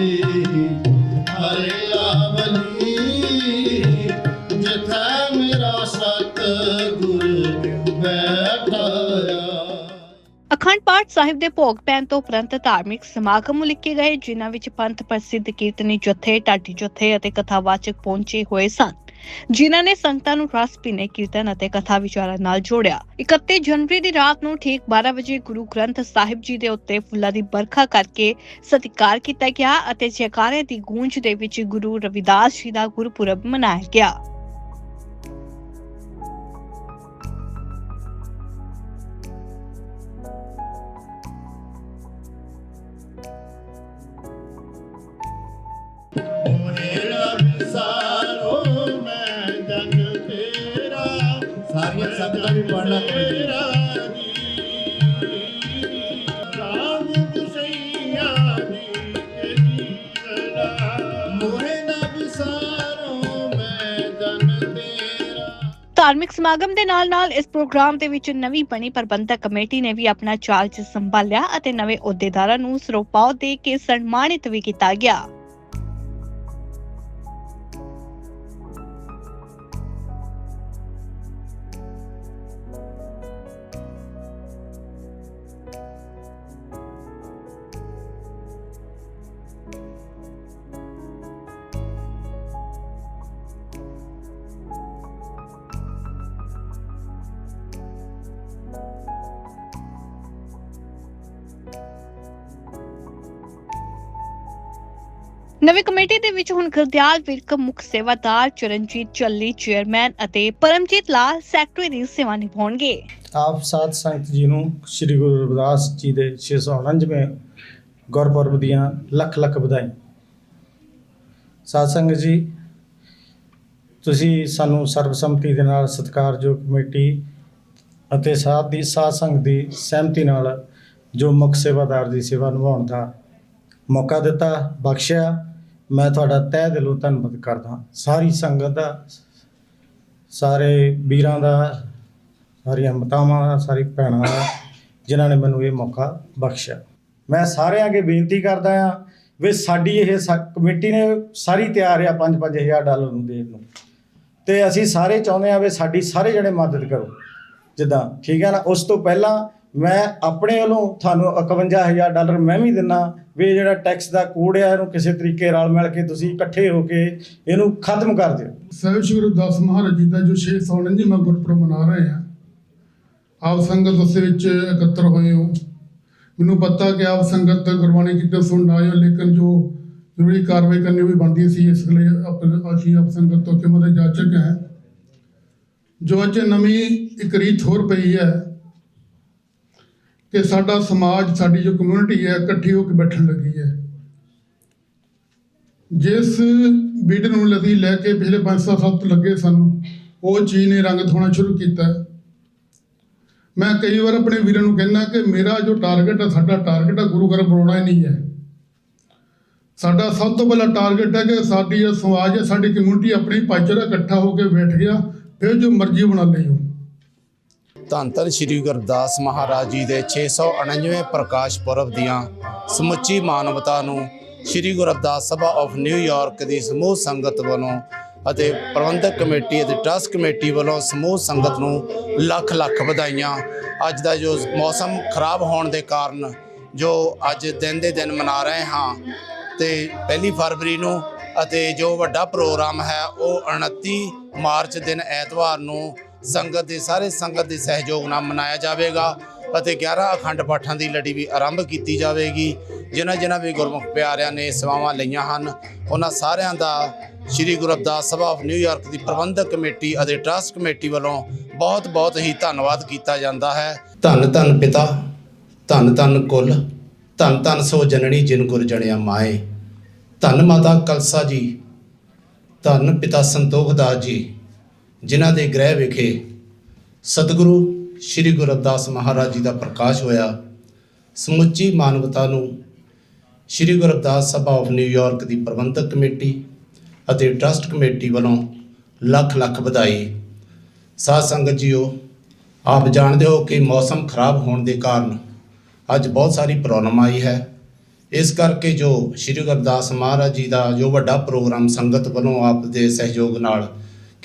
ਪਾਠ ਸਾਹਿਬ ਦੇ ਭੋਗ ਪੈਣ ਤੋਂ ਉਪਰੰਤ ਧਾਰਮਿਕ ਸਮਾਗਮ ਉਲੀਕੇ ਗਏ, ਜਿਨ੍ਹਾਂ ਵਿੱਚ ਪੰਥ ਪ੍ਰਸਿੱਧ ਕੀਰਤਨੀ ਜਥੇ, ਢਾਡੀ ਜਥੇ ਅਤੇ ਕਥਾਵਾਚਕ ਪਹੁੰਚੇ ਹੋਏ ਸਨ। ਜਿਨ੍ਹਾਂ ਨੇ ਸੰਗਤਾਂ ਨੂੰ ਰਸ ਭਿੰਨੇ ਕੀਰਤਨ ਅਤੇ ਕਥਾ ਵਿਚਾਰਾਂ ਨਾਲ ਜੋੜਿਆ। 31 ਜਨਵਰੀ ਦੀ ਰਾਤ ਨੂੰ ਠੀਕ 12 ਵਜੇ ਗੁਰੂ ਗ੍ਰੰਥ ਸਾਹਿਬ ਜੀ ਦੇ ਉੱਤੇ ਫੁੱਲਾਂ ਦੀ ਬਰਖਾ ਕਰਕੇ ਸਤਿਕਾਰ ਕੀਤਾ ਗਿਆ ਅਤੇ ਜੈਕਾਰੇ ਦੀ ਗੂੰਜ ਦੇ ਵਿੱਚ ਗੁਰੂ ਰਵਿਦਾਸ ਜੀ ਦਾ ਗੁਰਪੁਰਬ ਮਨਾਇਆ ਗਿਆ। ਮੇਰਾ ਸਾਰੀਆਂ ਸੰਗਤਾਂ ਵੀ ਪੜਨਾ ਤੇਰਾ। ਧਾਰਮਿਕ ਸਮਾਗਮ ਦੇ ਨਾਲ-ਨਾਲ ਇਸ ਪ੍ਰੋਗਰਾਮ ਦੇ ਵਿੱਚ ਨਵੀਂ ਬਣੀ ਪ੍ਰਬੰਧਕ ਕਮੇਟੀ ਨੇ ਵੀ ਆਪਣਾ ਚਾਰਜ ਸੰਭਾਲਿਆ ਅਤੇ ਨਵੇਂ ਅਹੁਦੇਦਾਰਾਂ ਨੂੰ ਸਰੋਪਾਓ ਦੇ ਕੇ ਸਨਮਾਨਿਤ ਵੀ ਕੀਤਾ ਗਿਆ। ਨਵੀਂ ਕਮੇਟੀ ਦੇ ਵਿੱਚ ਹੁਣ ਗੁਰਦਿਆਲ ਵਿਰਕ, ਮੁੱਖ ਸੇਵਾਦਾਰ ਚਰਨਜੀਤ ਚੱਲੀ ਚੇਅਰਮੈਨ ਅਤੇ ਪਰਮਜੀਤ ਲਾਲ ਸੈਕਟਰੀ ਸੇਵਾ ਨਿਭਾਉਣਗੇ। ਆਪ ਸਾਧ ਸੰਗਤ ਜੀ ਨੂੰ ਸ੍ਰੀ ਗੁਰੂ ਰਵਿਦਾਸ ਜੀ ਦੇ 649ਵੇਂ ਗੁਰਪੁਰਬ ਦੀਆਂ ਲੱਖ ਲੱਖ ਵਧਾਈ ਸਾਧ ਸੰਗਤ ਜੀ, ਤੁਸੀਂ ਸਾਨੂੰ ਸਰਬਸੰਮਤੀ ਦੇ ਨਾਲ ਸਤਿਕਾਰਯੋਗ ਕਮੇਟੀ ਅਤੇ ਸਾਧ ਦੀ, ਸਾਧ ਸੰਗਤ ਦੀ ਸਹਿਮਤੀ ਨਾਲ ਜੋ ਮੁੱਖ ਸੇਵਾਦਾਰ ਦੀ ਸੇਵਾ ਨਿਭਾਉਣ ਦਾ ਮੌਕਾ ਦਿੱਤਾ, ਬਖਸ਼ਿਆ ਮੈਂ ਤੁਹਾਡਾ ਤਹਿ ਦਿਲੋਂ ਧੰਨਵਾਦ ਕਰਦਾ ਸਾਰੀ ਸੰਗਤ ਦਾ, ਸਾਰੇ ਵੀਰਾਂ ਦਾ, ਸਾਰੀਆਂ ਮਾਤਾਵਾਂ ਦਾ, ਸਾਰੀ ਭੈਣਾਂ ਦਾ, ਜਿਨ੍ਹਾਂ ਨੇ ਮੈਨੂੰ ਇਹ ਮੌਕਾ ਬਖਸ਼ਿਆ। ਮੈਂ ਸਾਰਿਆਂ ਅੱਗੇ ਬੇਨਤੀ ਕਰਦਾ ਆ ਵੀ ਸਾਡੀ ਇਹ ਸਾ- ਕਮੇਟੀ ਨੇ ਸਾਰੀ ਤਿਆਰ ਆ 5-5000 ਡਾਲਰ ਨੂੰ ਦੇਣ ਨੂੰ। ਤੇ ਅਸੀਂ ਸਾਰੇ ਚਾਹੁੰਦੇ ਆ ਵੀ ਸਾਡੀ ਸਾਰੇ ਜਣੇ ਮਦਦ ਕਰੋ। ਜਿੱਦਾਂ, ਠੀਕ ਹੈ ਨਾ? ਉਸ ਤੋਂ ਪਹਿਲਾਂ ਮੈਂ ਆਪਣੇ ਵੱਲੋਂ ਤੁਹਾਨੂੰ 51000 ਡਾਲਰ ਮੈਂ ਵੀ ਦਿੰਨਾ ਵੀ ਇਹ ਜਿਹੜਾ ਟੈਕਸ ਦਾ ਕੋਡ ਆ, ਇਹਨੂੰ ਕਿਸੇ ਤਰੀਕੇ ਨਾਲ ਮਿਲ ਕੇ ਤੁਸੀਂ ਇਕੱਠੇ ਹੋ ਕੇ ਇਹਨੂੰ ਖਤਮ ਕਰ ਦਿਓ। ਸਾਹਿਬ ਸ਼੍ਰੀ ਗੁਰੂ ਦਾਸ ਮਹਾਰਾਜ ਜੀ ਦਾ ਜੋ 649ਵਾਂ ਗੁਰਪੁਰਬ ਮਨਾ ਰਹੇ ਆ ਆਪ ਸੰਗਤ ਉਸ ਵਿੱਚ ਇਕੱਤਰ ਹੋਏ ਹੋ। ਮੈਨੂੰ ਪਤਾ ਕਿ ਆਪ ਸੰਗਤ ਗੁਰਬਾਣੀ ਕੀਰਤਨ ਸੁਣ ਆਏ ਹੋ, ਲੇਕਿਨ ਜੋ ਜ਼ਰੂਰੀ ਕਾਰਵਾਈ ਕਰਨੀ ਉਹ ਵੀ ਬਣਦੀ ਸੀ, ਇਸ ਲਈ ਆਪ ਅਸੀਂ ਆਪ ਸੰਗਤ ਤੋਂ ਕਿਮਤ ਜਾਚਕ ਹੈ। ਜੋ ਅੱਜ ਨਵੀਂ ਇੱਕ ਰੀਤ ਹੋਰ ਪਈ ਹੈ ਕਿ ਸਾਡਾ ਸਮਾਜ, ਸਾਡੀ ਜੋ ਕਮਿਊਨਿਟੀ ਹੈ, ਇਕੱਠੀ ਹੋ ਕੇ ਬੈਠਣ ਲੱਗੀ ਹੈ। ਜਿਸ ਬੀਡ ਨੂੰ ਲਦੀ ਲੈ ਕੇ ਪਿਛਲੇ 5-7 ਸਾਲ ਤੋਂ ਲੱਗੇ ਸਾਨੂੰ, ਉਹ ਚੀਜ਼ ਨੇ ਰੰਗ ਦਿਖਾਉਣਾ ਸ਼ੁਰੂ ਕੀਤਾ। ਮੈਂ ਕਈ ਵਾਰ ਆਪਣੇ ਵੀਰਾਂ ਨੂੰ ਕਹਿੰਦਾ ਕਿ ਮੇਰਾ ਜੋ ਟਾਰਗੇਟ ਹੈ, ਸਾਡਾ ਟਾਰਗੇਟ ਹੈ, ਗੁਰੂ ਘਰ ਬਣਾਉਣਾ ਹੀ ਨਹੀਂ ਹੈ। ਸਾਡਾ ਸਭ ਤੋਂ ਪਹਿਲਾ ਟਾਰਗੇਟ ਹੈ ਕਿ ਸਾਡੀ ਜੋ ਸਮਾਜ ਹੈ, ਸਾਡੀ ਕਮਿਊਨਿਟੀ ਆਪਣੀ ਭਾਈਚਾਰਾ ਇਕੱਠਾ ਹੋ ਕੇ ਬੈਠ ਗਿਆ, ਫਿਰ ਜੋ ਮਰਜ਼ੀ ਬਣਾ ਲਈਓ। ਧੰਨ ਧੰਨ ਸ੍ਰੀ ਗੁਰਦਾਸ ਮਹਾਰਾਜ ਜੀ ਦੇ 649ਵੇਂ ਪ੍ਰਕਾਸ਼ ਪੁਰਬ ਦੀਆਂ ਸਮੁੱਚੀ ਮਾਨਵਤਾ ਨੂੰ Shri Guru Ravidas Sabha of New York ਦੀ ਸਮੂਹ ਸੰਗਤ ਵੱਲੋਂ ਅਤੇ ਪ੍ਰਬੰਧਕ ਕਮੇਟੀ ਅਤੇ ਟਰਸਟ ਕਮੇਟੀ ਵੱਲੋਂ ਸਮੂਹ ਸੰਗਤ ਨੂੰ ਲੱਖ ਲੱਖ ਵਧਾਈਆਂ। ਅੱਜ ਦਾ ਜੋ ਮੌਸਮ ਖਰਾਬ ਹੋਣ ਦੇ ਕਾਰਨ ਜੋ ਅੱਜ ਦਿਨ ਦੇ ਦਿਨ ਮਨਾ ਰਹੇ ਹਾਂ ਤੇ ਪਹਿਲੀ ਫਰਵਰੀ ਨੂੰ ਅਤੇ ਜੋ ਵੱਡਾ ਪ੍ਰੋਗਰਾਮ ਹੈ ਉਹ 29 ਮਾਰਚ ਦਿਨ ਐਤਵਾਰ ਨੂੰ ਸੰਗਤ ਦੇ ਸਾਰੇ ਸੰਗਤ ਦੇ ਸਹਿਯੋਗ ਨਾਲ ਮਨਾਇਆ ਜਾਵੇਗਾ ਅਤੇ 11 ਅਖੰਡ ਪਾਠਾਂ ਦੀ ਲੜੀ ਵੀ ਆਰੰਭ ਕੀਤੀ ਜਾਵੇਗੀ। ਜਿਨ੍ਹਾਂ ਜਿਨ੍ਹਾਂ ਵੀ ਗੁਰਮੁਖ ਪਿਆਰਿਆਂ ਨੇ ਸੇਵਾਵਾਂ ਲਈਆਂ ਹਨ, ਉਹਨਾਂ ਸਾਰਿਆਂ ਦਾ Shri Guru Ravidas Sabha of New York ਦੀ ਪ੍ਰਬੰਧਕ ਕਮੇਟੀ ਅਤੇ ਟਰਸਟ ਕਮੇਟੀ ਵੱਲੋਂ ਬਹੁਤ ਬਹੁਤ ਹੀ ਧੰਨਵਾਦ ਕੀਤਾ ਜਾਂਦਾ ਹੈ। ਧੰਨ ਧੰਨ ਪਿਤਾ, ਧੰਨ ਧੰਨ ਕੁਲ, ਧੰਨ ਧੰਨ ਸੋ ਜਨਨੀ ਜਿਨ ਗੁਰ ਜਣਿਆ ਮਾਏ। ਧੰਨ ਮਾਤਾ ਕਲਸਾ ਜੀ, ਧੰਨ ਪਿਤਾ ਸੰਤੋਖ ਦਾਸ ਜੀ। ਜਿਨ੍ਹਾਂ ਦੇ ਗ੍ਰਹਿ ਵਿਖੇ ਸਤਿਗੁਰੂ ਸ੍ਰੀ ਗੁਰੂ ਰਵਿਦਾਸ ਮਹਾਰਾਜ ਜੀ ਦਾ ਪ੍ਰਕਾਸ਼ ਹੋਇਆ, ਸਮੁੱਚੀ ਮਾਨਵਤਾ ਨੂੰ Shri Guru Ravidas Sabha of New York ਦੀ ਪ੍ਰਬੰਧਕ ਕਮੇਟੀ ਅਤੇ ਟਰਸਟ ਕਮੇਟੀ ਵੱਲੋਂ ਲੱਖ ਲੱਖ ਵਧਾਈ। ਸਾਧ ਸੰਗਤ ਜੀਓ, ਆਪ ਜਾਣਦੇ ਹੋ ਕਿ ਮੌਸਮ ਖਰਾਬ ਹੋਣ ਦੇ ਕਾਰਨ ਅੱਜ ਬਹੁਤ ਸਾਰੀ ਪ੍ਰੋਬਲਮ ਆਈ ਹੈ। ਇਸ ਕਰਕੇ ਜੋ ਸ੍ਰੀ ਗੁਰਦਾਸ ਮਹਾਰਾਜ ਜੀ ਦਾ ਜੋ ਵੱਡਾ ਪ੍ਰੋਗਰਾਮ ਸੰਗਤ ਵੱਲੋਂ ਆਪ ਦੇ ਸਹਿਯੋਗ ਨਾਲ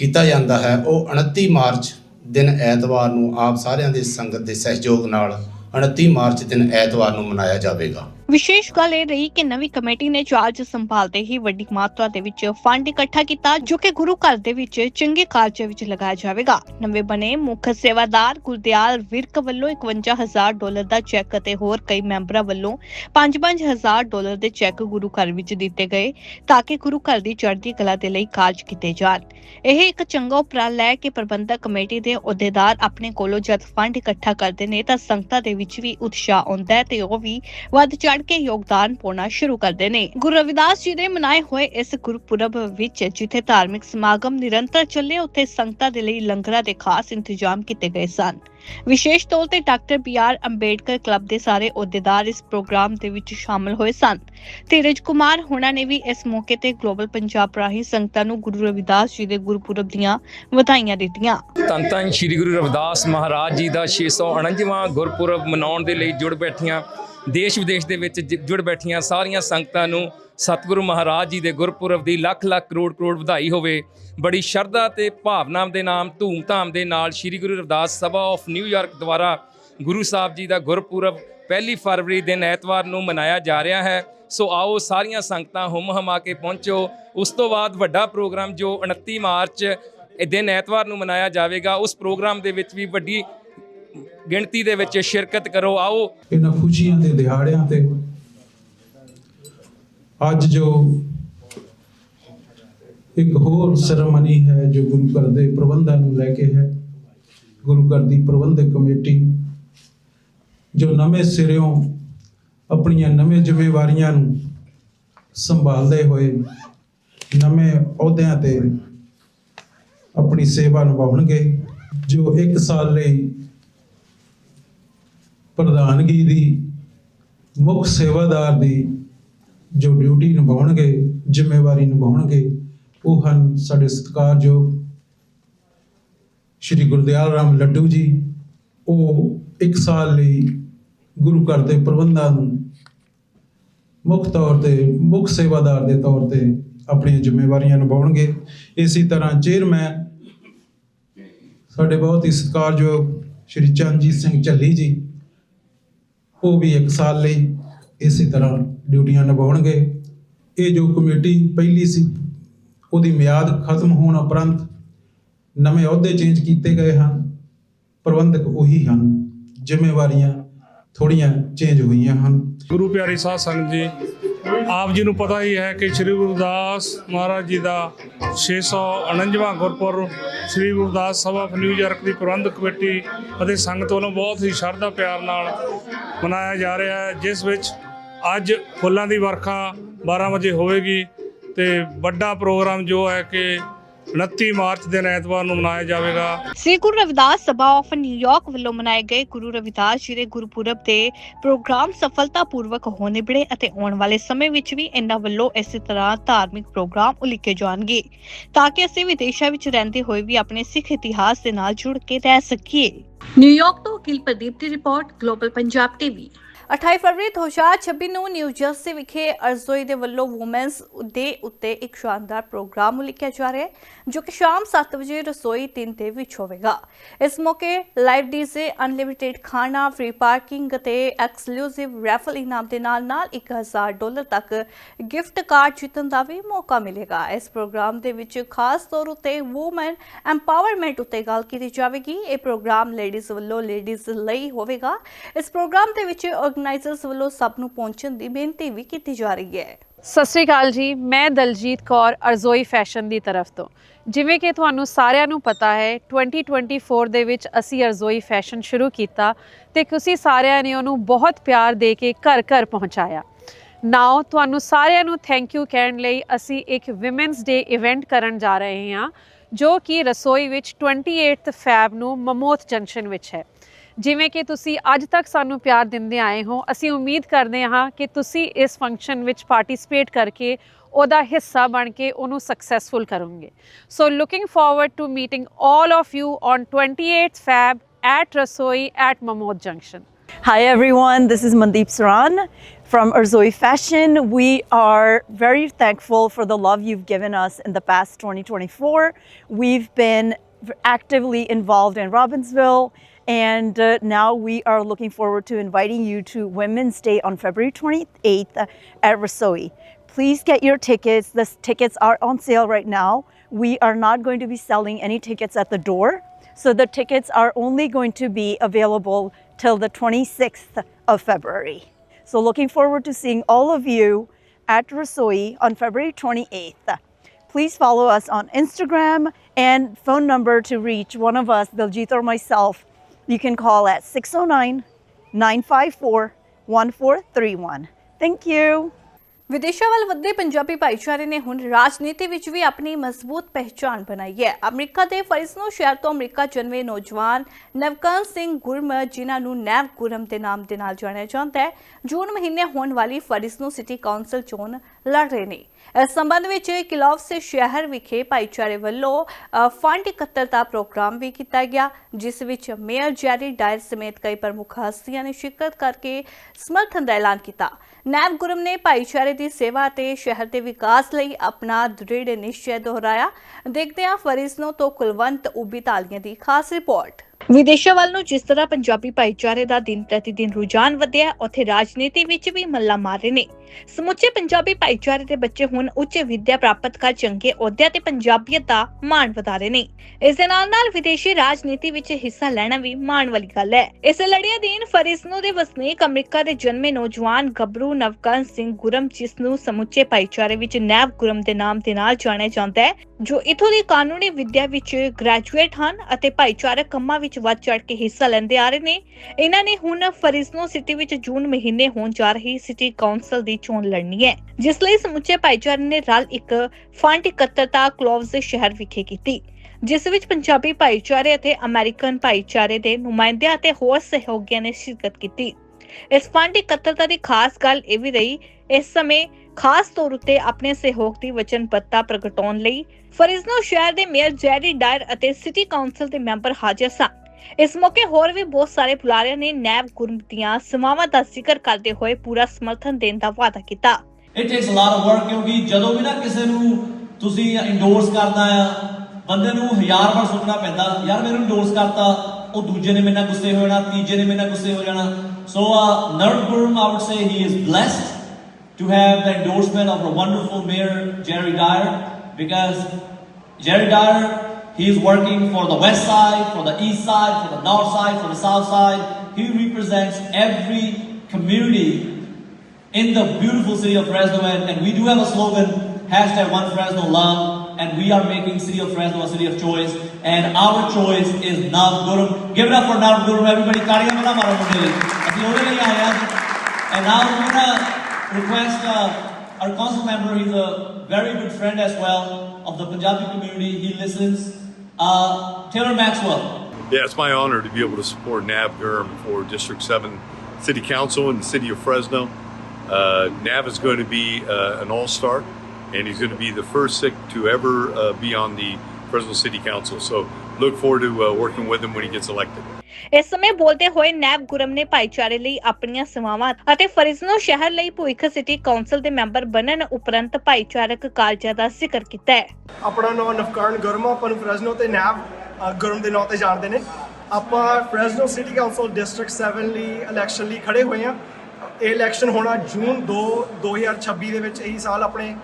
ਕੀਤਾ ਜਾਂਦਾ ਹੈ। ਉਹ 29 ਮਾਰਚ ਦਿਨ ਐਤਵਾਰ ਨੂੰ ਆਪ ਸਾਰਿਆਂ ਦੇ ਸੰਗਤ ਦੇ ਸਹਿਯੋਗ ਨਾਲ 29 ਮਾਰਚ ਦਿਨ ਐਤਵਾਰ ਨੂੰ ਮਨਾਇਆ ਜਾਵੇਗਾ। ਵਿਸ਼ੇਸ਼ ਗੱਲ ਇਹ ਰਹੀ ਕਿ ਨਵੀਂ ਕਮੇਟੀ ਨੇ ਚਾਰਜ ਸੰਭਾਲਦੇ ਹੀ ਵੱਡੀ ਮਾਤਰਾ ਦੇ ਵਿੱਚ ਫੰਡ ਇਕੱਠਾ ਕੀਤਾ, ਜੋ ਕਿ ਗੁਰੂ ਘਰ ਦੇ ਵਿੱਚ ਚੰਗੇ ਕਾਰਜਾਂ ਵਿੱਚ ਲਗਾਇਆ ਜਾਵੇਗਾ। ਨਵੇਂ ਬਣੇ ਮੁੱਖ ਸੇਵਾਦਾਰ ਗੁਰਦਿਆਲ ਵਿਰਕ ਵੱਲੋਂ 51000 ਡਾਲਰ ਦਾ ਚੈੱਕ ਅਤੇ ਹੋਰ ਕਈ ਮੈਂਬਰਾਂ ਵੱਲੋਂ 5-5000 ਡਾਲਰ ਦੇ ਚੈੱਕ ਗੁਰੂ ਘਰ ਵਿੱਚ ਦਿੱਤੇ ਗਏ ਤਾਂ ਕਿ ਗੁਰੂ ਘਰ ਦੀ ਚੜ੍ਹਦੀ ਕਲਾ ਦੇ ਲਈ ਕਾਰਜ ਕੀਤੇ ਜਾਣ। ਇਹ ਇੱਕ ਚੰਗਾ ਉਪਰਾਲਾ ਹੈ ਕਿ ਪ੍ਰਬੰਧਕ ਕਮੇਟੀ ਦੇ ਅਹੁਦੇਦਾਰ ਆਪਣੇ ਕੋਲੋਂ ਜਦ ਫੰਡ ਇਕੱਠਾ ਕਰਦੇ ਨੇ ਤਾਂ ਸੰਗਤਾਂ ਦੇ ਵਿੱਚ ਵੀ ਉਤਸ਼ਾਹ ਆਉਂਦਾ ਹੈ ਤੇ ਉਹ ਵੀ ਵੱਧ ਚੜ ਕੇ ਯੋਗਦਾਨ ਪਾਉਣਾ ਸ਼ੁਰੂ ਕਰਦੇ ਨੇ। ਗੁਰੂ ਰਵਿਦਾਸ ਜੀ ਦੇ ਮਨਾਏ ਹੋਏ ਇਸ ਗੁਰਪੁਰਬ ਵਿੱਚ ਜਿੱਥੇ ਧਾਰਮਿਕ ਸਮਾਗਮ ਨਿਰੰਤਰ ਚੱਲੇ, ਉੱਥੇ ਸੰਗਤਾਂ ਦੇ ਲਈ ਲੰਗਰਾਂ ਦੇ ਖਾਸ ਇੰਤਜ਼ਾਮ ਕੀਤੇ ਗਏ ਸਨ। ਵਿਸ਼ੇਸ਼ ਤੌਰ ਤੇ doctor B R Ambedkar club ਦੇ ਸਾਰੇ ਅਹੁਦੇਦਾਰ ਇਸ ਪ੍ਰੋਗਰਾਮ ਦੇ ਵਿੱਚ ਸ਼ਾਮਲ ਹੋਏ ਸਨ। ਧੀਰਜ ਕੁਮਾਰ ਹੋਣਾ ਨੇ ਵੀ ਇਸ ਮੌਕੇ ਤੇ ਗਲੋਬਲ ਪੰਜਾਬ ਰਾਹੀਂ ਸੰਗਤਾਂ ਨੂੰ ਗੁਰੂ ਰਵਿਦਾਸ ਜੀ ਦੇ ਗੁਰਪੁਰਬ ਦੀਆਂ ਵਧਾਈਆਂ ਦਿੱਤੀਆਂ। ਧੰਨ ਧੰਨ ਸ੍ਰੀ ਗੁਰੂ ਰਵਿਦਾਸ ਮਹਾਰਾਜ ਜੀ ਦਾ 649ਵਾਂ ਗੁਰਪੁਰਬ ਮਨਾਉਣ ਦੇ ਲਈ ਜੁੜ ਬੈਠੀਆਂ ਦੇਸ਼ ਵਿਦੇਸ਼ ਦੇ ਵਿੱਚ ਜ- ਜੁੜ ਬੈਠੀਆਂ ਸਾਰੀਆਂ ਸੰਗਤਾਂ ਨੂੰ ਸਤਿਗੁਰੂ ਮਹਾਰਾਜ ਜੀ ਦੇ ਗੁਰਪੁਰਬ ਦੀ ਲੱਖ ਲੱਖ ਕਰੋੜ ਕਰੋੜ ਵਧਾਈ ਹੋਵੇ। ਬੜੀ ਸ਼ਰਧਾ ਤੇ ਭਾਵਨਾ ਦੇ ਨਾਮ, ਧੂਮ-ਧਾਮ ਦੇ ਨਾਲ Shri Guru Ravidas Sabha of New York ਦੁਆਰਾ ਗੁਰੂ ਸਾਹਿਬ ਜੀ ਦਾ ਗੁਰਪੁਰਬ ਪਹਿਲੀ ਫਰਵਰੀ ਦਿਨ ਐਤਵਾਰ ਨੂੰ ਮਨਾਇਆ ਜਾ ਰਿਹਾ ਹੈ। ਸੋ ਆਓ ਸਾਰੀਆਂ ਸੰਗਤਾਂ ਹੁੰਮ ਹਮਾ ਕੇ ਪਹੁੰਚੋ। ਉਸ ਤੋਂ ਬਾਅਦ ਵੱਡਾ ਪ੍ਰੋਗਰਾਮ ਜੋ 29 ਮਾਰਚ ਇਹ ਦਿਨ ਐਤਵਾਰ ਨੂੰ ਮਨਾਇਆ ਜਾਵੇਗਾ, ਉਸ ਪ੍ਰੋਗਰਾਮ ਦੇ ਵਿੱਚ ਵੀ ਵੱਡੀ ਗਿਣਤੀ ਦੇ ਵਿੱਚ ਸ਼ਿਰਕਤ ਕਰੋ, ਆਓ। ਇਹਨਾਂ ਖੁਸ਼ੀਆਂ ਦੇ ਦਿਹਾੜਿਆਂ ਤੇ ਅੱਜ ਜੋ ਇੱਕ ਹੋਰ ਸਰਮਨੀ ਹੈ ਜੋ ਗੁਰੂ ਘਰ ਦੇ ਪ੍ਰਬੰਧਾਂ ਨੂੰ ਲੈ ਕੇ ਹੈ, ਗੁਰੂ ਘਰ ਦੀ ਪ੍ਰਬੰਧਕ ਕਮੇਟੀ, ਜੋ ਨਵੇਂ ਸਿਰਿਓਂ ਆਪਣੀਆਂ ਨਵੇਂ ਜ਼ਿੰਮੇਵਾਰੀਆਂ ਨੂੰ ਸੰਭਾਲਦੇ ਹੋਏ ਨਵੇਂ ਅਹੁਦਿਆਂ ਤੇ ਆਪਣੀ ਸੇਵਾ ਨਿਭਾਉਣਗੇ, ਜੋ ਇੱਕ ਸਾਲ ਲਈ ਪ੍ਰਧਾਨਗੀ ਦੀ, ਮੁੱਖ ਸੇਵਾਦਾਰ ਦੀ ਜੋ ਡਿਊਟੀ ਨਿਭਾਉਣਗੇ, ਜ਼ਿੰਮੇਵਾਰੀ ਨਿਭਾਉਣਗੇ, ਉਹ ਹਨ ਸਾਡੇ ਸਤਿਕਾਰਯੋਗ ਸ਼੍ਰੀ ਗੁਰਦਿਆਲ ਰਾਮ ਲੱਡੂ ਜੀ। ਉਹ ਇੱਕ ਸਾਲ ਲਈ ਗੁਰੂ ਘਰ ਦੇ ਪ੍ਰਬੰਧਾਂ ਨੂੰ ਮੁੱਖ ਤੌਰ ਤੇ, ਮੁੱਖ ਸੇਵਾਦਾਰ ਦੇ ਤੌਰ ਤੇ ਆਪਣੀਆਂ ਜ਼ਿੰਮੇਵਾਰੀਆਂ ਨਿਭਾਉਣਗੇ। ਇਸੇ ਤਰ੍ਹਾਂ ਚੇਅਰਮੈਨ ਸਾਡੇ ਬਹੁਤ ਹੀ ਸਤਿਕਾਰਯੋਗ ਸ਼੍ਰੀ ਚਰਨਜੀਤ ਸਿੰਘ ਚੱਲੀ ਜੀ ਉਹ ਵੀ ਇੱਕ ਸਾਲ ਲਈ ਇਸੇ ਤਰ੍ਹਾਂ ਡਿਊਟੀਆਂ ਨਿਭਾਉਣਗੇ। ਇਹ ਜੋ ਕਮੇਟੀ ਪਹਿਲੀ ਸੀ, ਉਹਦੀ ਮਿਆਦ ਖਤਮ ਹੋਣ ਉਪਰੰਤ ਨਵੇਂ ਅਹੁਦੇ ਚੇਂਜ ਕੀਤੇ ਗਏ ਹਨ। ਪ੍ਰਬੰਧਕ ਉਹੀ ਹਨ, ਜ਼ਿੰਮੇਵਾਰੀਆਂ ਥੋੜੀਆਂ ਚੇਂਜ ਹੋਈਆਂ ਹਨ। ਗੁਰੂ ਪਿਆਰੀ ਸਾਧ ਸੰਗਤ ਜੀ, ਆਪ ਜੀ ਨੂੰ ਪਤਾ ਹੀ ਹੈ ਕਿ ਸ੍ਰੀ ਗੁਰਦਾਸ ਮਹਾਰਾਜ ਜੀ ਦਾ 649ਵਾਂ Gurpurab, Shri Gurdas Sabha of New York ਦੀ ਪ੍ਰਬੰਧਕ ਕਮੇਟੀ ਅਤੇ ਸੰਗਤ ਵੱਲੋਂ ਬਹੁਤ ਹੀ ਸ਼ਰਧਾ ਪਿਆਰ ਨਾਲ ਮਨਾਇਆ ਜਾ ਰਿਹਾ ਹੈ, ਜਿਸ ਵਿੱਚ ਅੱਜ ਫੁੱਲਾਂ ਦੀ ਵਰਖਾ 12 ਵਜੇ ਹੋਵੇਗੀ ਤੇ ਵੱਡਾ ਪ੍ਰੋਗਰਾਮ ਜੋ ਹੈ ਕਿ 29 ਮਾਰਚ ਦਿਨ ਐਤਵਾਰ ਨੂੰ ਮਨਾਇਆ ਜਾਵੇਗਾ। Shri Guru Ravidas Sabha of New York ਵੱਲੋਂ ਮਨਾਏ ਗਏ ਗੁਰੂ ਰਵਿਦਾਸ ਜੀ ਦੇ ਗੁਰਪੁਰਬ ਤੇ ਪ੍ਰੋਗਰਾਮ ਸਫਲਤਾਪੂਰਵਕ ਹੋ ਨਿਬੜੇ ਅਤੇ ਆਉਣ ਵਾਲੇ ਸਮੇਂ ਵਿੱਚ ਵੀ ਇਹਨਾਂ ਵੱਲੋਂ ਇਸੇ ਤਰ੍ਹਾਂ ਧਾਰਮਿਕ ਪ੍ਰੋਗਰਾਮ ਉਲੀਕੇ ਜਾਣਗੇ ਤਾਂ ਕਿ ਅਸੀਂ ਵਿਦੇਸ਼ਾਂ ਵਿੱਚ ਰਹਿੰਦੇ ਹੋਏ ਵੀ ਆਪਣੇ ਸਿੱਖ ਇਤਿਹਾਸ ਦੇ ਨਾਲ ਜੁੜ ਕੇ ਰਹਿ ਸਕੀਏ। ਨਿਊਯਾਰਕ ਤੋਂ ਅਕਿਲ ਪ੍ਰਦੀਪ ਦੀ ਰਿਪੋਰਟ ਗਲੋਬਲ ਪੰਜਾਬ ਟੀਵੀ 28 ਫਰਵਰੀ 2026 ਨੂੰ ਨਿਊ ਜਰਸੀ ਵਿਖੇ ਅਰਜ਼ੋਈ ਦੇ ਵੱਲੋਂ ਔਮਨਸ ਡੇ ਉੱਤੇ ਇੱਕ ਸ਼ਾਨਦਾਰ ਪ੍ਰੋਗਰਾਮ ਉਲੀਕਿਆ ਜਾ ਰਿਹਾ ਹੈ, ਜੋ ਕਿ ਸ਼ਾਮ 7 ਵਜੇ ਰਸੋਈ 3 ਦੇ ਵਿੱਚ ਹੋਵੇਗਾ। ਇਸ ਮੌਕੇ ਲਾਈਵ ਡੀਜੇ ਅਨਲਿਮਿਟਿਡ ਖਾਣਾ ਫ੍ਰੀ ਪਾਰਕਿੰਗ ਅਤੇ ਐਕਸਕਲੂਸਿਵ ਰੈਫਲ ਇਨਾਮ ਦੇ ਨਾਲ ਨਾਲ 1000 ਡਾਲਰ ਤੱਕ ਗਿਫਟ ਕਾਰਡ ਜਿੱਤਣ ਦਾ ਵੀ ਮੌਕਾ ਮਿਲੇਗਾ। ਇਸ ਪ੍ਰੋਗਰਾਮ ਦੇ ਵਿੱਚ ਖਾਸ ਤੌਰ ਉਤੇ ਔਮਨ ਐਮਪਾਵਰਮੈਂਟ ਉੱਤੇ ਗੱਲ ਕੀਤੀ ਜਾਵੇਗੀ। ਇਹ ਪ੍ਰੋਗਰਾਮ ਲੇਡੀਜ਼ ਵੱਲੋਂ ਲੇਡੀਜ਼ ਲਈ ਹੋਵੇਗਾ। ਇਸ ਪ੍ਰੋਗਰਾਮ ਦੇ ਵਿੱਚ ਆਰਗੇਨਾਈਜ਼ਰਸ ਵੱਲੋਂ ਸਭ ਨੂੰ ਪਹੁੰਚਣ ਦੀ ਬੇਨਤੀ ਵੀ ਕੀਤੀ ਜਾ ਰਹੀ ਹੈ। ਸਤਿ ਸ਼੍ਰੀ ਅਕਾਲ ਜੀ, ਮੈਂ ਦਲਜੀਤ ਕੌਰ, ਅਰਜ਼ੋਈ ਫੈਸ਼ਨ ਦੀ ਤਰਫ ਤੋਂ। ਜਿਵੇਂ ਕਿ ਤੁਹਾਨੂੰ ਸਾਰਿਆਂ ਨੂੰ ਪਤਾ ਹੈ 2024 ਦੇ ਵਿੱਚ ਅਸੀਂ ਅਰਜ਼ੋਈ ਫੈਸ਼ਨ ਸ਼ੁਰੂ ਕੀਤਾ ਤੇ ਤੁਸੀਂ ਸਾਰਿਆਂ ਨੇ ਉਹਨੂੰ ਬਹੁਤ ਪਿਆਰ ਦੇ ਕੇ ਘਰ ਘਰ ਪਹੁੰਚਾਇਆ। ਨਾਓ ਤੁਹਾਨੂੰ ਸਾਰਿਆਂ ਨੂੰ ਥੈਂਕ ਯੂ ਕਹਿਣ ਲਈ ਅਸੀਂ ਇੱਕ ਔਮਨਸ ਡੇ ਇਵੈਂਟ ਕਰਨ ਜਾ ਰਹੇ ਹਾਂ, ਜੋ ਕਿ ਰਸੋਈ ਵਿੱਚ 28th ਫੈਬ ਨੂੰ ਮਮੋਥ ਜੰਕਸ਼ਨ ਵਿੱਚ ਹੈ। ਜਿਵੇਂ ਕਿ ਤੁਸੀਂ ਅੱਜ ਤੱਕ ਸਾਨੂੰ ਪਿਆਰ ਦਿੰਦੇ ਆਏ ਹੋ ਅਸੀਂ ਉਮੀਦ ਕਰਦੇ ਹਾਂ ਕਿ ਤੁਸੀਂ ਇਸ ਫੰਕਸ਼ਨ ਵਿੱਚ ਪਾਰਟਿਸਿਪੇਟ ਕਰਕੇ ਉਹਦਾ ਹਿੱਸਾ ਬਣ ਕੇ ਉਹਨੂੰ ਸਕਸੈਸਫੁਲ ਕਰੋਗੇ so looking forward to meeting all of you on 28th Feb at Rasoi at Mamod Junction. Hi everyone, this is Mandeep Saran from Urzoi Fashion. We are very thankful for the love you've given us in the past 2024. We've been v- actively involved in Robbinsville and uh, now we are looking forward to inviting you to Women's Day on February 28th at Rasoi. Please get your tickets. The tickets are on sale right now. We are not going to be selling any tickets at the door. So the tickets are only going to be available till the 26th of February. So looking forward to seeing all of you at Rasoi on February 28th. Please follow us on Instagram and phone number to reach one of us, Diljit or myself. You can call at 609 954 1431. Thank you. ਵਿਦੇਸ਼ਾਂ ਵੱਲ ਵੱਧਦੇ ਪੰਜਾਬੀ ਭਾਈਚਾਰੇ ਨੇ ਹੁਣ ਰਾਜਨੀਤੀ ਵਿੱਚ ਵੀ ਆਪਣੀ ਮਜ਼ਬੂਤ ਪਹਿਚਾਣ ਬਣਾਈ ਹੈ ਅਮਰੀਕਾ ਦੇ ਫਰਿਸਨੋ ਸ਼ਹਿਰ ਤੋਂ ਅਮਰੀਕਾ ਜਨਮੇ ਨੌਜਵਾਨ ਨਵਕਰਨ ਸਿੰਘ ਗੁਰਮ ਜਿਨ੍ਹਾਂ ਨੂੰ ਨੈਵ ਗੁਰਮ ਦੇ ਨਾਮ ਦੇ ਨਾਲ ਜਾਣਿਆ ਜਾਂਦਾ ਹੈ, ਜੂਨ ਮਹੀਨੇ ਹੋਣ ਵਾਲੀ ਫਰਿਸਨੋ ਸਿਟੀ ਕਾਉਂਸਲ ਚੋਣ ਲੜ ਰਹੇ ਨੇ ਇਸ ਸੰਬੰਧ ਵਿੱਚ ਕਿਲੌਫਸ ਸ਼ਹਿਰ ਵਿਖੇ ਭਾਈਚਾਰੇ ਵੱਲੋਂ ਫੰਡ ਇਕੱਤਰਤਾ ਪ੍ਰੋਗਰਾਮ ਵੀ ਕੀਤਾ ਗਿਆ, ਜਿਸ ਵਿੱਚ ਮੇਅਰ ਜੈਰੀ ਡਾਇਰ ਸਮੇਤ ਕਈ ਪ੍ਰਮੁੱਖ ਹਸਤੀਆਂ ਨੇ ਸ਼ਿਰਕਤ ਕਰਕੇ ਸਮਰਥਨ ਦਾ ਐਲਾਨ ਕੀਤਾ। ਨੈਬ ਗੁਰਮ ਨੇ ਭਾਈਚਾਰੇ ਦੀ ਸੇਵਾ ਅਤੇ ਸ਼ਹਿਰ ਦੇ ਵਿਕਾਸ ਲਈ ਆਪਣਾ ਦ੍ਰਿੜ ਨਿਸ਼ਚੈ ਦੁਹਰਾਇਆ। ਦੇਖਦੇ ਹਾਂ ਫਰਿਜ਼ਨੋ ਤੋਂ ਕੁਲਵੰਤ ਉਬੀ ਤਾਲੀਆਂ ਦੀ ਖਾਸ ਰਿਪੋਰਟ। ਵਿਦੇਸ਼ਾਂ ਵੱਲ ਨੂੰ ਜਿਸ ਤਰ੍ਹਾਂ ਪੰਜਾਬੀ ਭਾਈਚਾਰੇ ਦਾ ਦਿਨ ਪ੍ਰਤੀ ਦਿਨ ਰੁਝਾਨ ਵਧਿਆ, ਉੱਥੇ ਰਾਜਨੀਤੀ ਵਿੱਚ ਵੀ ਮੱਲਾ ਮਾਰ ਰਹੇ ਨੇ। ਸਮੁੱਚੇ ਪੰਜਾਬੀ ਭਾਈਚਾਰੇ ਦੇ ਬੱਚੇ ਹੁਣ ਉੱਚ ਵਿੱਦਿਆ ਪ੍ਰਾਪਤ ਕਰ ਚੰਗੇ ਅਹੁਦਿਆਂ ਤੇ ਪੰਜਾਬੀਅਤ ਦਾ ਮਾਣ ਵਧਾ ਰਹੇ ਨੇ। ਇਸ ਦੇ ਨਾਲ ਨਾਲ ਵਿਦੇਸ਼ੀ ਰਾਜਨੀਤੀ ਵਿੱਚ ਹਿੱਸਾ ਲੈਣਾ ਵੀ ਮਾਣ ਵਾਲੀ ਗੱਲ ਹੈ। ਇਸ ਲੜੀ ਅਧੀਨ ਫਰਿਸਨੋ ਦੇ ਵਸਨੀਕ ਅਮਰੀਕਾ ਦੇ ਜਨਮੇ ਨੌਜਵਾਨ ਗੱਭਰੂ ਨਵਕਰਨ ਸਿੰਘ ਗੁਰਮ, ਜਿਸ ਨੂੰ ਸਮੁੱਚੇ ਭਾਈਚਾਰੇ ਵਿੱਚ ਨੈਵ ਗੁਰਮ ਦੇ ਨਾਮ ਦੇ ਨਾਲ ਜਾਣਿਆ ਜਾਂਦਾ ਹੈ, ਜੋ ਇਥੋਂ ਦੀ ਕਾਨੂੰਨੀ ਵਿੱਦਿਆ ਵਿੱਚ ਗ੍ਰੈਜੂਏਟ ਹਨ ਅਤੇ ਭਾਈਚਾਰਕ ਕੰਮਾਂ ਵਿੱਚ ਵੱਧ ਚੜ ਕੇ ਹਿੱਸਾ ਲੈਂਦੇ ਆ ਰਹੇ ਨੇ। ਇਹਨਾਂ ਨੇ ਹੁਣ ਫਰਿਸਨੋ ਸਿਟੀ ਵਿੱਚ ਜੂਨ ਮਹੀਨੇ ਹੋਣ ਜਾ ਰਹੀ ਸਿਟੀ ਕਾਉਂਸਲ ਦੀ ਚੋਣ ਲੜਨੀ ਹੈ, ਜਿਸ ਲਈ ਸਮੁੱਚੇ ਭਾਈਚਾਰੇ ਨੇ ਰਲ ਇੱਕ ਫੰਡ ਇਕੱਤਰਤਾ ਕਲੌਵਸ ਸ਼ਹਿਰ ਵਿਖੇ ਕੀਤੀ, ਜਿਸ ਵਿੱਚ ਪੰਜਾਬੀ ਭਾਈਚਾਰੇ ਅਤੇ ਅਮਰੀਕਨ ਭਾਈਚਾਰੇ ਦੇ ਨੁਮਾਇੰਦਿਆਂ ਅਤੇ ਹੋਰ ਸਹਿਯੋਗੀਆਂ ਨੇ ਸ਼ਿਰਕਤ ਕੀਤੀ। ਇਸ ਫੰਡ ਇਕੱਤਰਤਾ ਦੀ ਖਾਸ ਗੱਲ ਇਹ ਵੀ ਰਹੀ, ਇਸ ਸਮੇਂ ਖਾਸ ਤੌਰ ਉਤੇ ਆਪਣੇ ਸਹਿਯੋਗ ਦੀ ਵਚਨਬੱਧਤਾ ਪ੍ਰਗਟਾਉਣ ਲਈ ਫਰਿਜ਼ਨੋ ਸ਼ਹਿਰ ਦੇ ਮੇਅਰ ਜੈਰੀ ਡਾਇਰ ਅਤੇ ਸਿਟੀ ਕਾਉਂਸਲ ਦੇ ਮੈਂਬਰ ਹਾਜ਼ਰ ਸਨ। ਇਸ ਮੌਕੇ ਹੋਰ ਵੀ ਬਹੁਤ ਸਾਰੇ ਬੁਲਾਰਿਆਂ ਨੇ ਨੈਬ ਗੁਰਮਤਿ ਦੀਆਂ ਸਮਾਵਾਂ ਦਾ ਜ਼ਿਕਰ ਕਰਦੇ ਹੋਏ ਪੂਰਾ ਸਮਰਥਨ ਦੇਣ ਦਾ ਵਾਅਦਾ ਕੀਤਾ। It takes a lot of work ਕਿਉਂਕਿ ਜਦੋਂ ਵੀ ਨਾ ਕਿਸੇ ਨੂੰ ਤੁਸੀਂ ਇੰਡੋਰਸ ਕਰਦਾ ਆ, ਬੰਦੇ ਨੂੰ ਹਜ਼ਾਰ ਵਾਰ ਸੋਚਣਾ ਪੈਂਦਾ, ਯਾਰ ਮੈਨੂੰ ਇੰਡੋਰਸ ਕਰਤਾ, ਉਹ ਦੂਜੇ ਨੇ ਮੇਰੇ ਨਾਲ ਗੁੱਸੇ ਹੋ ਜਾਣਾ, ਤੀਜੇ ਨੇ ਮੇਰੇ ਨਾਲ ਗੁੱਸੇ ਹੋ ਜਾਣਾ। ਸੋ ਨਰਡ ਗੁਰਮ I would say he is blessed to have the endorsement of a wonderful mayor, Jerry Dyer, because Jerry Dyer He is working for the west side, for the east side, for the north side, for the south side. He represents every community in the beautiful city of Fresno. And, and we do have a slogan, hashtag one Fresno love. And we are making city of Fresno a city of choice. And our choice is Nav Gurum. Give it up for Nav Gurum, everybody. And now we're going to request uh, our council member, he's a very good friend as well of the Punjabi community. He listens uh, Taylor Maxwell. Yeah, it's my honor to be able to support Nav Gurm for District 7 City Council in the city of Fresno. Uh, Nav is going to be uh, an all star, and he's going to be the first Sikh to ever uh, be on the Fresno City Council. So look forward to uh, working with him when he gets elected. ਇਸ ਸਮੇਂ ਬੋਲਦੇ ਹੋਏ ਨੈਬ ਗੁਰਮ ਨੇ ਭਾਈਚਾਰੇ ਲਈ ਆਪਣੀਆਂ ਸੇਵਾਵਾਂ ਅਤੇ ਫਰਿਜ਼ਨੋ ਸ਼ਹਿਰ ਲਈ ਭਵਿੱਖ ਸਿਟੀ ਕਾਉਂਸਲ ਦੇ ਮੈਂਬਰ ਬਣਨ ਉਪਰੰਤ ਭਾਈਚਾਰਕ ਕਾਰਜਾਂ ਦਾ ਜ਼ਿਕਰ ਕੀਤਾ ਹੈ। ਆਪਣਾ ਨਾਮ ਨਫਕਾਰਨ ਗੁਰਮ ਆਪਾਂ ਫਰੈਜ਼ਨੋ ਤੇ ਨੈਬ ਗੁਰਮ ਦੇ ਨਾਂ ਤੇ ਜਾਣਦੇ ਨੇ। ਆਪਾਂ ਫਰੈਜ਼ਨੋ ਸਿਟੀ ਕਾਉਂਸਲ ਡਿਸਟ੍ਰਿਕਟ 7 ਲਈ ਇਲੈਕਸ਼ਨ ਲਈ ਖੜੇ ਹੋਏ ਆ। ਇਹ ਇਲੈਕਸ਼ਨ ਹੋਣਾ ਜੂਨ 2 2026 ਦੇ ਵਿੱਚ ਇਹੀ ਸਾਲ ਆਪਣੇ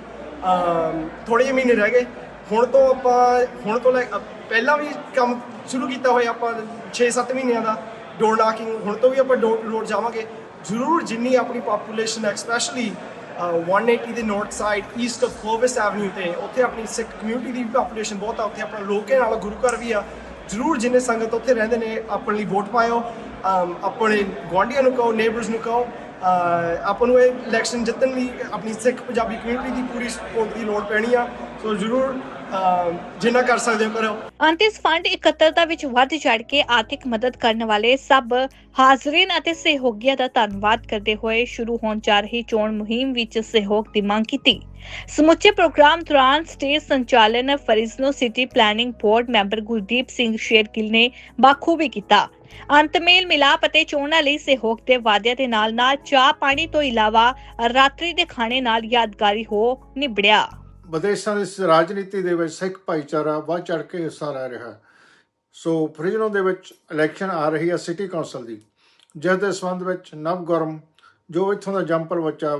ਥੋੜੇ ਜਿਹੇ ਮਹੀਨੇ ਰਹਿ ਗਏ। ਹੁਣ ਤੋਂ ਆਪਾਂ ਹੁਣ ਤੋਂ ਲੈ ਪਹਿਲਾਂ ਵੀ ਕੰਮ ਸ਼ੁਰੂ ਕੀਤਾ ਹੋਇਆ ਆਪਾਂ 6-7 ਮਹੀਨਿਆਂ ਦਾ ਡੋਰ ਨਾਕਿੰਗ ਹੁਣ ਤੋਂ ਵੀ ਆਪਾਂ ਡੋਰ ਟੂ ਜਾਵਾਂਗੇ। ਜ਼ਰੂਰ ਜਿੰਨੀ ਆਪਣੀ ਪਾਪੂਲੇਸ਼ਨ ਐਕਸਪੈਸ਼ਲੀ 180 ਦੇ north side east of Clovis avenue ਤੇ, ਉੱਥੇ ਆਪਣੀ ਸਿੱਖ ਕਮਿਊਨਿਟੀ ਦੀ ਪਾਪੂਲੇਸ਼ਨ ਬਹੁਤ ਆ, ਉੱਥੇ ਆਪਣਾ ਲੋਕੇ ਨਾਲ ਗੁਰੂ ਘਰ ਵੀ ਆ। ਜ਼ਰੂਰ ਜਿੰਨੇ ਸੰਗਤ ਉੱਥੇ ਰਹਿੰਦੇ ਨੇ, ਆਪਣੇ ਲਈ ਵੋਟ ਪਾਇਓ ਆਪਣੇ ਗੁਆਂਢੀਆਂ ਨੂੰ ਕਹੋ ਨੇਬਰਸ ਨੂੰ ਕਹੋ ਆਪਾਂ ਨੂੰ ਇਹ ਇਲੈਕਸ਼ਨ ਜਿੱਤਣ ਲਈ ਆਪਣੀ ਸਿੱਖ ਪੰਜਾਬੀ ਕਮਿਊਨਿਟੀ ਦੀ ਪੂਰੀ ਸਪੋਰਟ ਦੀ ਲੋੜ ਪੈਣੀ ਆ। ਸੋ ਜ਼ਰੂਰ ਜਿੰਨਾ ਕਰ ਸਕਦੇ ਹੋ ਕਰੋ ਅੰਤ ਇਸ ਫੰਡ ਇਕੱਤਰਤਾ ਵਿੱਚ ਵੱਧ ਚੜ ਕੇ ਆਰਥਿਕ ਮਦਦ ਕਰਨ ਵਾਲੇ ਸਭ ਹਾਜ਼ਰੀਨ ਅਤੇ ਸਹਿਯੋਗੀਆਂ ਦਾ ਧੰਨਵਾਦ ਕਰਦੇ ਹੋਏ ਸ਼ੁਰੂ ਹੋਣ ਜਾ ਰਹੀ ਚੋਣ ਮੁਹਿੰਮ ਵਿੱਚ ਸਹਿਯੋਗ ਦੀ ਮੰਗ ਕੀਤੀ। ਸਮੁੱਚੇ ਪ੍ਰੋਗਰਾਮ ਦੌਰਾਨ ਸਟੇਜ ਸੰਚਾਲਨ Fresno city planning board member Gurdeep Singh Shergill ਨੇ ਬਾਖੂਬੀ ਕੀਤਾ। ਅੰਤ ਮੇਲ ਮਿਲਾਪ ਅਤੇ ਚੋਣਾਂ ਲਈ ਸਹਿਯੋਗ ਦੇ ਵਾਅਦਿਆਂ ਦੇ ਨਾਲ ਨਾਲ ਚਾਹ ਪਾਣੀ ਤੋਂ ਇਲਾਵਾ ਰਾਤਰੀ ਦੇ ਖਾਣੇ ਨਾਲ ਯਾਦਗਾਰੀ ਹੋ ਨਿਬੜਿਆ। ਵਿਦੇਸ਼ਾਂ ਦੀ ਰਾਜਨੀਤੀ ਦੇ ਵਿੱਚ ਸਿੱਖ ਭਾਈਚਾਰਾ ਵੱਧ ਚੜ ਕੇ ਹਿੱਸਾ ਲੈ ਰਿਹਾ ਹੈ। ਸੋ ਫਰੀਜ਼ਨੋ ਦੇ ਵਿੱਚ ਇਲੈਕਸ਼ਨ ਆ ਰਹੀ ਹੈ ਸਿਟੀ ਕੌਂਸਲ ਦੀ, ਜਿਸ ਦੇ ਸੰਬੰਧ ਵਿੱਚ ਨਵਗੁਰਮ ਜੋ ਇੱਥੋਂ ਦਾ ਜੰਪਲ ਬੱਚਾ,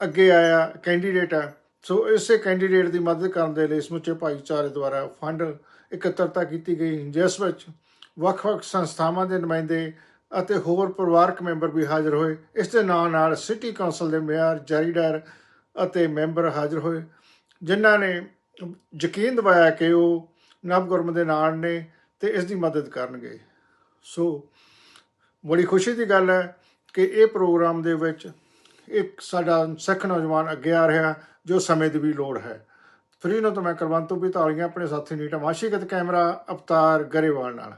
ਅੱਗੇ ਆਇਆ ਕੈਂਡੀਡੇਟ ਹੈ। ਸੋ ਇਸੇ ਕੈਂਡੀਡੇਟ ਦੀ ਮਦਦ ਕਰਨ ਦੇ ਲਈ ਸਮੁੱਚੇ ਭਾਈਚਾਰੇ ਦੁਆਰਾ ਫੰਡ ਇਕੱਤਰਤਾ ਕੀਤੀ ਗਈ, ਜਿਸ ਵਿੱਚ ਵੱਖ-ਵੱਖ ਸੰਸਥਾਵਾਂ ਦੇ ਨੁਮਾਇੰਦੇ ਅਤੇ ਹੋਰ ਪਰਿਵਾਰਕ ਮੈਂਬਰ ਵੀ ਹਾਜ਼ਰ ਹੋਏ। ਇਸ ਦੇ ਨਾਲ ਨਾਲ ਸਿਟੀ ਕੌਂਸਲ ਦੇ ਮੇਅਰ ਜੈਰੀਡਰ ਅਤੇ ਮੈਂਬਰ ਹਾਜ਼ਰ ਹੋਏ। ਜਿਨ੍ਹਾਂ ਨੇ ਯਕੀਨ ਦਿਵਾਇਆ ਕਿ ਉਹ ਨਵਗੁਰਮ ਦੇ ਨਾਲ ਨੇ ਤੇ ਇਸ ਦੀ ਮਦਦ ਕਰਨਗੇ। ਸੋ ਬੜੀ ਖੁਸ਼ੀ ਦੀ ਗੱਲ ਹੈ ਕਿ ਇਹ ਪ੍ਰੋਗਰਾਮ ਦੇ ਵਿੱਚ ਇੱਕ ਸਾਡਾ ਸਿੱਖ ਨੌਜਵਾਨ ਅੱਗੇ ਆ ਰਿਹਾ, ਜੋ ਸਮੇਂ ਦੀ ਵੀ ਲੋੜ ਹੈ। ਫਰੀ ਨੂੰ ਤੋਂ ਮੈਂ ਕੁਲਵੰਤ ਤੋਂ ਵੀ ਤਾਲੀਆਂ ਆਪਣੇ ਸਾਥੀ ਨੀਟਾ ਮਾਸ਼ੀਗਤ ਕੈਮਰਾ ਅਵਤਾਰ ਗਰੇਵਾਲ ਨਾਲ।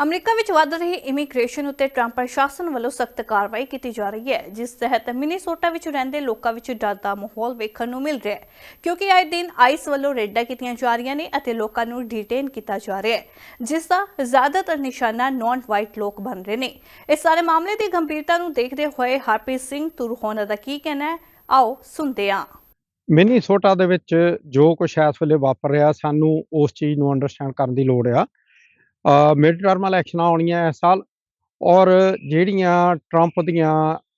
ਅਮਰੀਕਾ ਵਿੱਚ ਵੱਧ ਰਹੀ ਇਮੀਗ੍ਰੇਸ਼ਨ ਉੱਤੇ ਟਰੰਪ ਪ੍ਰਸ਼ਾਸਨ ਵੱਲੋਂ ਸਖਤ ਕਾਰਵਾਈ ਕੀਤੀ ਜਾ ਰਹੀ ਹੈ, ਜਿਸ ਤਹਿਤ ਮਿਨੀਸੋਟਾ ਵਿੱਚ ਰਹਿੰਦੇ ਲੋਕਾਂ ਵਿੱਚ ਡਰ ਦਾ ਮਾਹੌਲ ਵੇਖਣ ਨੂੰ ਮਿਲ ਰਿਹਾ ਹੈ, ਕਿਉਂਕਿ ਆਏ ਦਿਨ ਆਈਸ ਵੱਲੋਂ ਰੇਡਾਂ ਕੀਤੀਆਂ ਜਾ ਰਹੀਆਂ ਨੇ ਅਤੇ ਲੋਕਾਂ ਨੂੰ ਡਿਟੇਨ ਕੀਤਾ ਜਾ ਰਿਹਾ ਹੈ, ਜਿਸ ਦਾ ਜ਼ਿਆਦਾਤਰ ਨਿਸ਼ਾਨਾ ਨਾਨ ਵਾਈਟ ਲੋਕ ਬਣ ਰਹੇ ਨੇ। ਇਸ ਸਾਰੇ ਮਾਮਲੇ ਦੀ ਗੰਭੀਰਤਾ ਨੂੰ ਦੇਖਦੇ ਹੋਏ ਹਰਪ੍ਰੀਤ ਸਿੰਘ ਤੁਰਹੋਨਾ ਦਾ ਕੀ ਕਹਿਣਾ ਹੈ, ਆਓ ਸੁਣਦੇ ਹਾਂ। ਮਿਨੀਸੋਟਾ ਦੇ ਵਿੱਚ ਜੋ ਕੁਝ ਇਸ ਵੇਲੇ ਵਾਪਰ ਰਿਹਾ, ਸਾਨੂੰ ਉਸ ਚੀਜ਼ ਨੂੰ ਅੰਡਰਸਟੈਂਡ ਕਰਨ ਦੀ ਲੋੜ ਆ। ਮਿਡ ਟਰਮ ਇਲੈਕਸ਼ਨਾਂ ਆਉਣੀਆਂ ਇਸ ਸਾਲ ਔਰ ਜਿਹੜੀਆਂ ਟਰੰਪ ਦੀਆਂ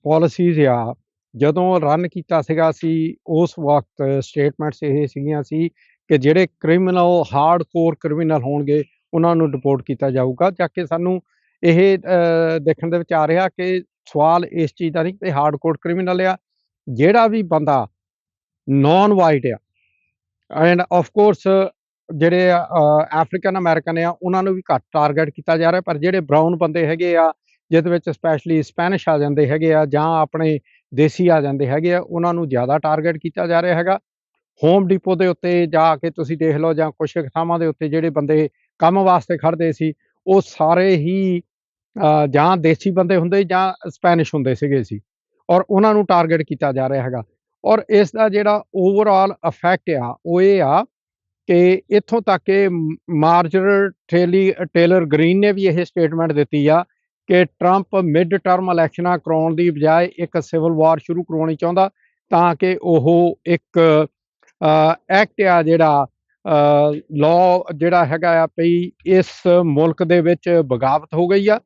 ਪਾਲਿਸੀਜ਼ ਆ, ਜਦੋਂ ਰਨ ਕੀਤਾ ਸੀਗਾ ਸੀ, ਉਸ ਵਕਤ ਸਟੇਟਮੈਂਟਸ ਇਹ ਸੀਗੀਆਂ ਸੀ ਕਿ ਜਿਹੜੇ ਕ੍ਰਿਮੀਨਲ ਹਾਰਡਕੋਰ ਕ੍ਰਿਮੀਨਲ ਹੋਣਗੇ, ਉਹਨਾਂ ਨੂੰ ਡਿਪੋਰਟ ਕੀਤਾ ਜਾਊਗਾ। ਜਾ ਕੇ ਸਾਨੂੰ ਇਹ ਦੇਖਣ ਦੇ ਵਿੱਚ ਆ ਰਿਹਾ ਕਿ ਸਵਾਲ ਇਸ ਚੀਜ਼ ਦਾ ਨਹੀਂ ਕਿ ਹਾਰਡਕੋਰ ਕ੍ਰਿਮੀਨਲ ਆ, ਜਿਹੜਾ ਵੀ ਬੰਦਾ ਨਾਨ ਵਾਈਟ ਆ ਐਂਡ ਆਫ ਕੋਰਸ ਜਿਹੜੇ ਅਫਰੀਕਨ ਅਮਰੀਕਨ ਆ, ਉਹਨਾਂ ਨੂੰ ਵੀ ਘੱਟ ਟਾਰਗੇਟ ਕੀਤਾ ਜਾ ਰਿਹਾ, ਪਰ ਜਿਹੜੇ ਬ੍ਰਾਊਨ ਬੰਦੇ ਹੈਗੇ ਆ, ਜਿਹਦੇ ਵਿੱਚ ਸਪੈਸ਼ਲੀ ਸਪੈਨਿਸ਼ ਆ ਜਾਂਦੇ ਹੈਗੇ ਆ, ਜਾਂ ਆਪਣੇ ਦੇਸੀ ਆ ਜਾਂਦੇ ਹੈਗੇ ਆ, ਉਹਨਾਂ ਨੂੰ ਜ਼ਿਆਦਾ ਟਾਰਗੇਟ ਕੀਤਾ ਜਾ ਰਿਹਾ ਹੈਗਾ। ਹੋਮ ਡਿਪੋ ਦੇ ਉੱਤੇ ਜਾ ਕੇ ਤੁਸੀਂ ਦੇਖ ਲਓ, ਜਾਂ ਕੁਝ ਥਾਵਾਂ ਦੇ ਉੱਤੇ ਜਿਹੜੇ ਬੰਦੇ ਕੰਮ ਵਾਸਤੇ ਖੜਦੇ ਸੀ, ਉਹ ਸਾਰੇ ਹੀ ਜਾਂ ਦੇਸੀ ਬੰਦੇ ਹੁੰਦੇ, ਜਾਂ ਸਪੈਨਿਸ਼ ਹੁੰਦੇ ਸੀਗੇ ਸੀ, ਔਰ ਉਹਨਾਂ ਨੂੰ ਟਾਰਗੇਟ ਕੀਤਾ ਜਾ ਰਿਹਾ ਹੈਗਾ। ਔਰ ਇਸ ਦਾ ਜਿਹੜਾ ਓਵਰਆਲ ਇਫੈਕਟ ਆ, ਉਹ ਇਹ ਆ ਕਿ ਇੱਥੋਂ ਤੱਕ ਕਿ ਮਾਰਜਰ ਟੇਲੀ, ਟੇਲਰ ਗ੍ਰੀਨ ਨੇ ਵੀ ਇਹ ਸਟੇਟਮੈਂਟ ਦਿੱਤੀ ਆ ਕਿ ਟਰੰਪ ਮਿਡ ਟਰਮ ਇਲੈਕਸ਼ਨਾਂ ਕਰਾਉਣ ਦੀ ਬਜਾਏ ਇੱਕ ਸਿਵਲ ਵਾਰ ਸ਼ੁਰੂ ਕਰਵਾਉਣੀ ਚਾਹੁੰਦਾ ਤਾਂ ਕਿ ਉਹ ਇੱਕ ਐਕਟ ਆ ਜਿਹੜਾ ਲਾਅ ਜਿਹੜਾ ਹੈਗਾ ਆ ਪਈ ਇਸ ਮੁਲਕ ਦੇ ਵਿੱਚ ਬਗਾਵਤ ਹੋ ਗਈ ਆ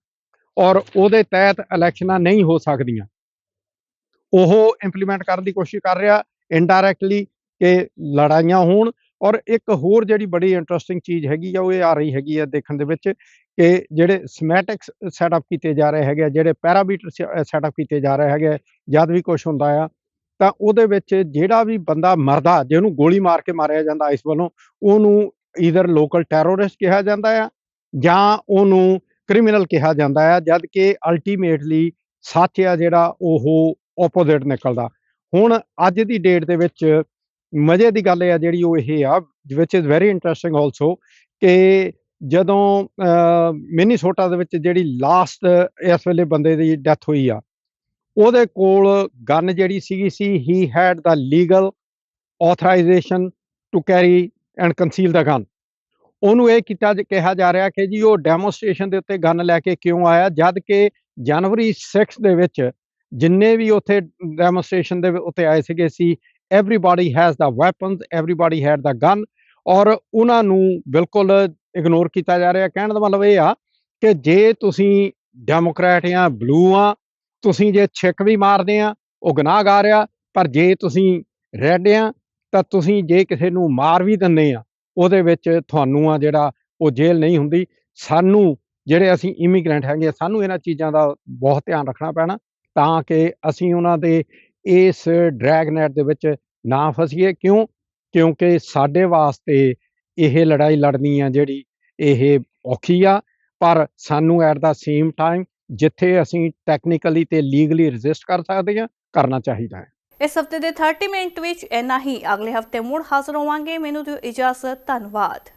ਔਰ ਉਹਦੇ ਤਹਿਤ ਇਲੈਕਸ਼ਨਾਂ ਨਹੀਂ ਹੋ ਸਕਦੀਆਂ। ਉਹ ਇੰਪਲੀਮੈਂਟ ਕਰਨ ਦੀ ਕੋਸ਼ਿਸ਼ ਕਰ ਰਿਹਾ ਇਨਡਾਇਰੈਕਟਲੀ ਕਿ ਲੜਾਈਆਂ ਹੋਣ ਔਰ ਇੱਕ ਹੋਰ ਜਿਹੜੀ ਬੜੀ ਇੰਟਰਸਟਿੰਗ ਚੀਜ਼ ਹੈਗੀ ਆ, ਉਹ ਇਹ ਆ ਰਹੀ ਹੈਗੀ ਆ ਦੇਖਣ ਦੇ ਵਿੱਚ ਕਿ ਜਿਹੜੇ ਸਮੈਟਿਕਸ ਸੈਟਅਪ ਕੀਤੇ ਜਾ ਰਹੇ ਹੈਗੇ ਆ, ਜਿਹੜੇ ਪੈਰਾਮੀਟਰ ਸੈਟਅਪ ਕੀਤੇ ਜਾ ਰਹੇ ਹੈਗੇ ਜਦ ਵੀ ਕੁਝ ਹੁੰਦਾ ਆ, ਤਾਂ ਉਹਦੇ ਵਿੱਚ ਜਿਹੜਾ ਵੀ ਬੰਦਾ ਮਰਦਾ, ਜਿਹਨੂੰ ਗੋਲੀ ਮਾਰ ਕੇ ਮਾਰਿਆ ਜਾਂਦਾ ਇਸ ਵੱਲੋਂ, ਉਹਨੂੰ ਈਦਰ ਲੋਕਲ ਟੈਰੋਰਿਸਟ ਕਿਹਾ ਜਾਂਦਾ ਆ ਜਾਂ ਉਹਨੂੰ ਕ੍ਰਿਮੀਨਲ ਕਿਹਾ ਜਾਂਦਾ ਆ, ਜਦ ਕਿ ਅਲਟੀਮੇਟਲੀ ਸੱਚ ਆ ਜਿਹੜਾ, ਉਹ ਆਪੋਜ਼ਿਟ ਨਿਕਲਦਾ। ਹੁਣ ਅੱਜ ਦੀ ਡੇਟ ਦੇ ਵਿੱਚ ਮਜ਼ੇ ਦੀ ਗੱਲ ਇਹ ਆ ਜਿਹੜੀ ਉਹ ਇਹ ਆ which is very interesting also ਕਿ ਜਦੋਂ ਮਿਨੀਸੋਟਾ ਦੇ ਵਿੱਚ ਜਿਹੜੀ ਲਾਸਟ ਇਸ ਵੇਲੇ ਬੰਦੇ ਦੀ ਡੈਥ ਹੋਈ ਆ, ਉਹਦੇ ਕੋਲ ਗਨ ਜਿਹੜੀ ਸੀਗੀ ਸੀ he had the legal authorization to carry and conceal the gun ਉਹਨੂੰ ਇਹ ਕੀਤਾ, ਕਿਹਾ ਜਾ ਰਿਹਾ ਕਿ ਜੀ ਉਹ ਡੈਮੋਸਟ੍ਰੇਸ਼ਨ ਦੇ ਉੱਤੇ ਗਨ ਲੈ ਕੇ ਕਿਉਂ ਆਇਆ, ਜਦ ਕਿ ਜਨਵਰੀ 6 ਦੇ ਵਿੱਚ ਜਿੰਨੇ ਵੀ ਉੱਥੇ ਡੈਮੋਸਟ੍ਰੇਸ਼ਨ ਦੇ ਉੱਤੇ ਆਏ ਸੀਗੇ ਸੀ everybody has the weapons everybody had the gun or ਉਹਨਾਂ ਨੂੰ ਬਿਲਕੁਲ ਇਗਨੋਰ ਕੀਤਾ ਜਾ ਰਿਹਾ। ਕਹਿਣ ਦਾ ਮਤਲਬ ਇਹ ਆ ਕਿ ਜੇ ਤੁਸੀਂ ਡੈਮੋਕ੍ਰੈਟ ਆ ਬਲੂ ਆ, ਤੁਸੀਂ ਜੇ ਛਿੱਕ ਵੀ ਮਾਰਦੇ ਆ, ਉਹ ਗੁਨਾਹਗਾਰ ਆ, ਪਰ ਜੇ ਤੁਸੀਂ ਰੈੱਡ ਆ, ਤਾਂ ਤੁਸੀਂ ਜੇ ਕਿਸੇ ਨੂੰ ਮਾਰ ਵੀ ਦਿੰਦੇ ਆ, ਉਹਦੇ ਵਿੱਚ ਤੁਹਾਨੂੰ ਆ ਜਿਹੜਾ ਉਹ ਜੇਲ੍ਹ ਨਹੀਂ ਹੁੰਦੀ। ਸਾਨੂੰ ਜਿਹੜੇ ਅਸੀਂ ਇਮੀਗ੍ਰੈਂਟ ਹੈਗੇ ਸਾਨੂੰ ਇਹਨਾਂ ਚੀਜ਼ਾਂ ਦਾ ਬਹੁਤ ਧਿਆਨ ਰੱਖਣਾ ਪੈਣਾ ਤਾਂ ਕਿ ਅਸੀਂ ਉਹਨਾਂ ਦੇ ਇਸ ਡਰੈਗ ਨੈਟ ਦੇ ਵਿੱਚ ਨਾ ਫਸੀਏ। ਕਿਉਂ? ਕਿਉਂਕਿ ਸਾਡੇ ਵਾਸਤੇ ਇਹ ਲੜਾਈ ਲੜਨੀ ਆ ਜਿਹੜੀ ਇਹ ਔਖੀ ਆ। ਪਰ ਸਾਨੂੰ ਐਟ ਦਾ ਸੇਮ ਟਾਈਮ ਜਿੱਥੇ ਅਸੀਂ ਟੈਕਨੀਕਲੀ ਤੇ ਲੀਗਲੀ ਰੈਜ਼ਿਸਟ ਕਰ ਸਕਦੇ ਹਾਂ ਕਰਨਾ ਚਾਹੀਦਾ ਹੈ। ਇਸ ਹਫ਼ਤੇ ਦੇ 30 ਮਿੰਟ ਵਿੱਚ ਇੰਨਾ ਹੀ। ਅਗਲੇ ਹਫ਼ਤੇ ਮੁੜ ਹਾਜ਼ਰ ਹੋਵਾਂਗੇ। ਮੈਨੂੰ ਦਿਓ ਇਜਾਜ਼ਤ। ਧੰਨਵਾਦ।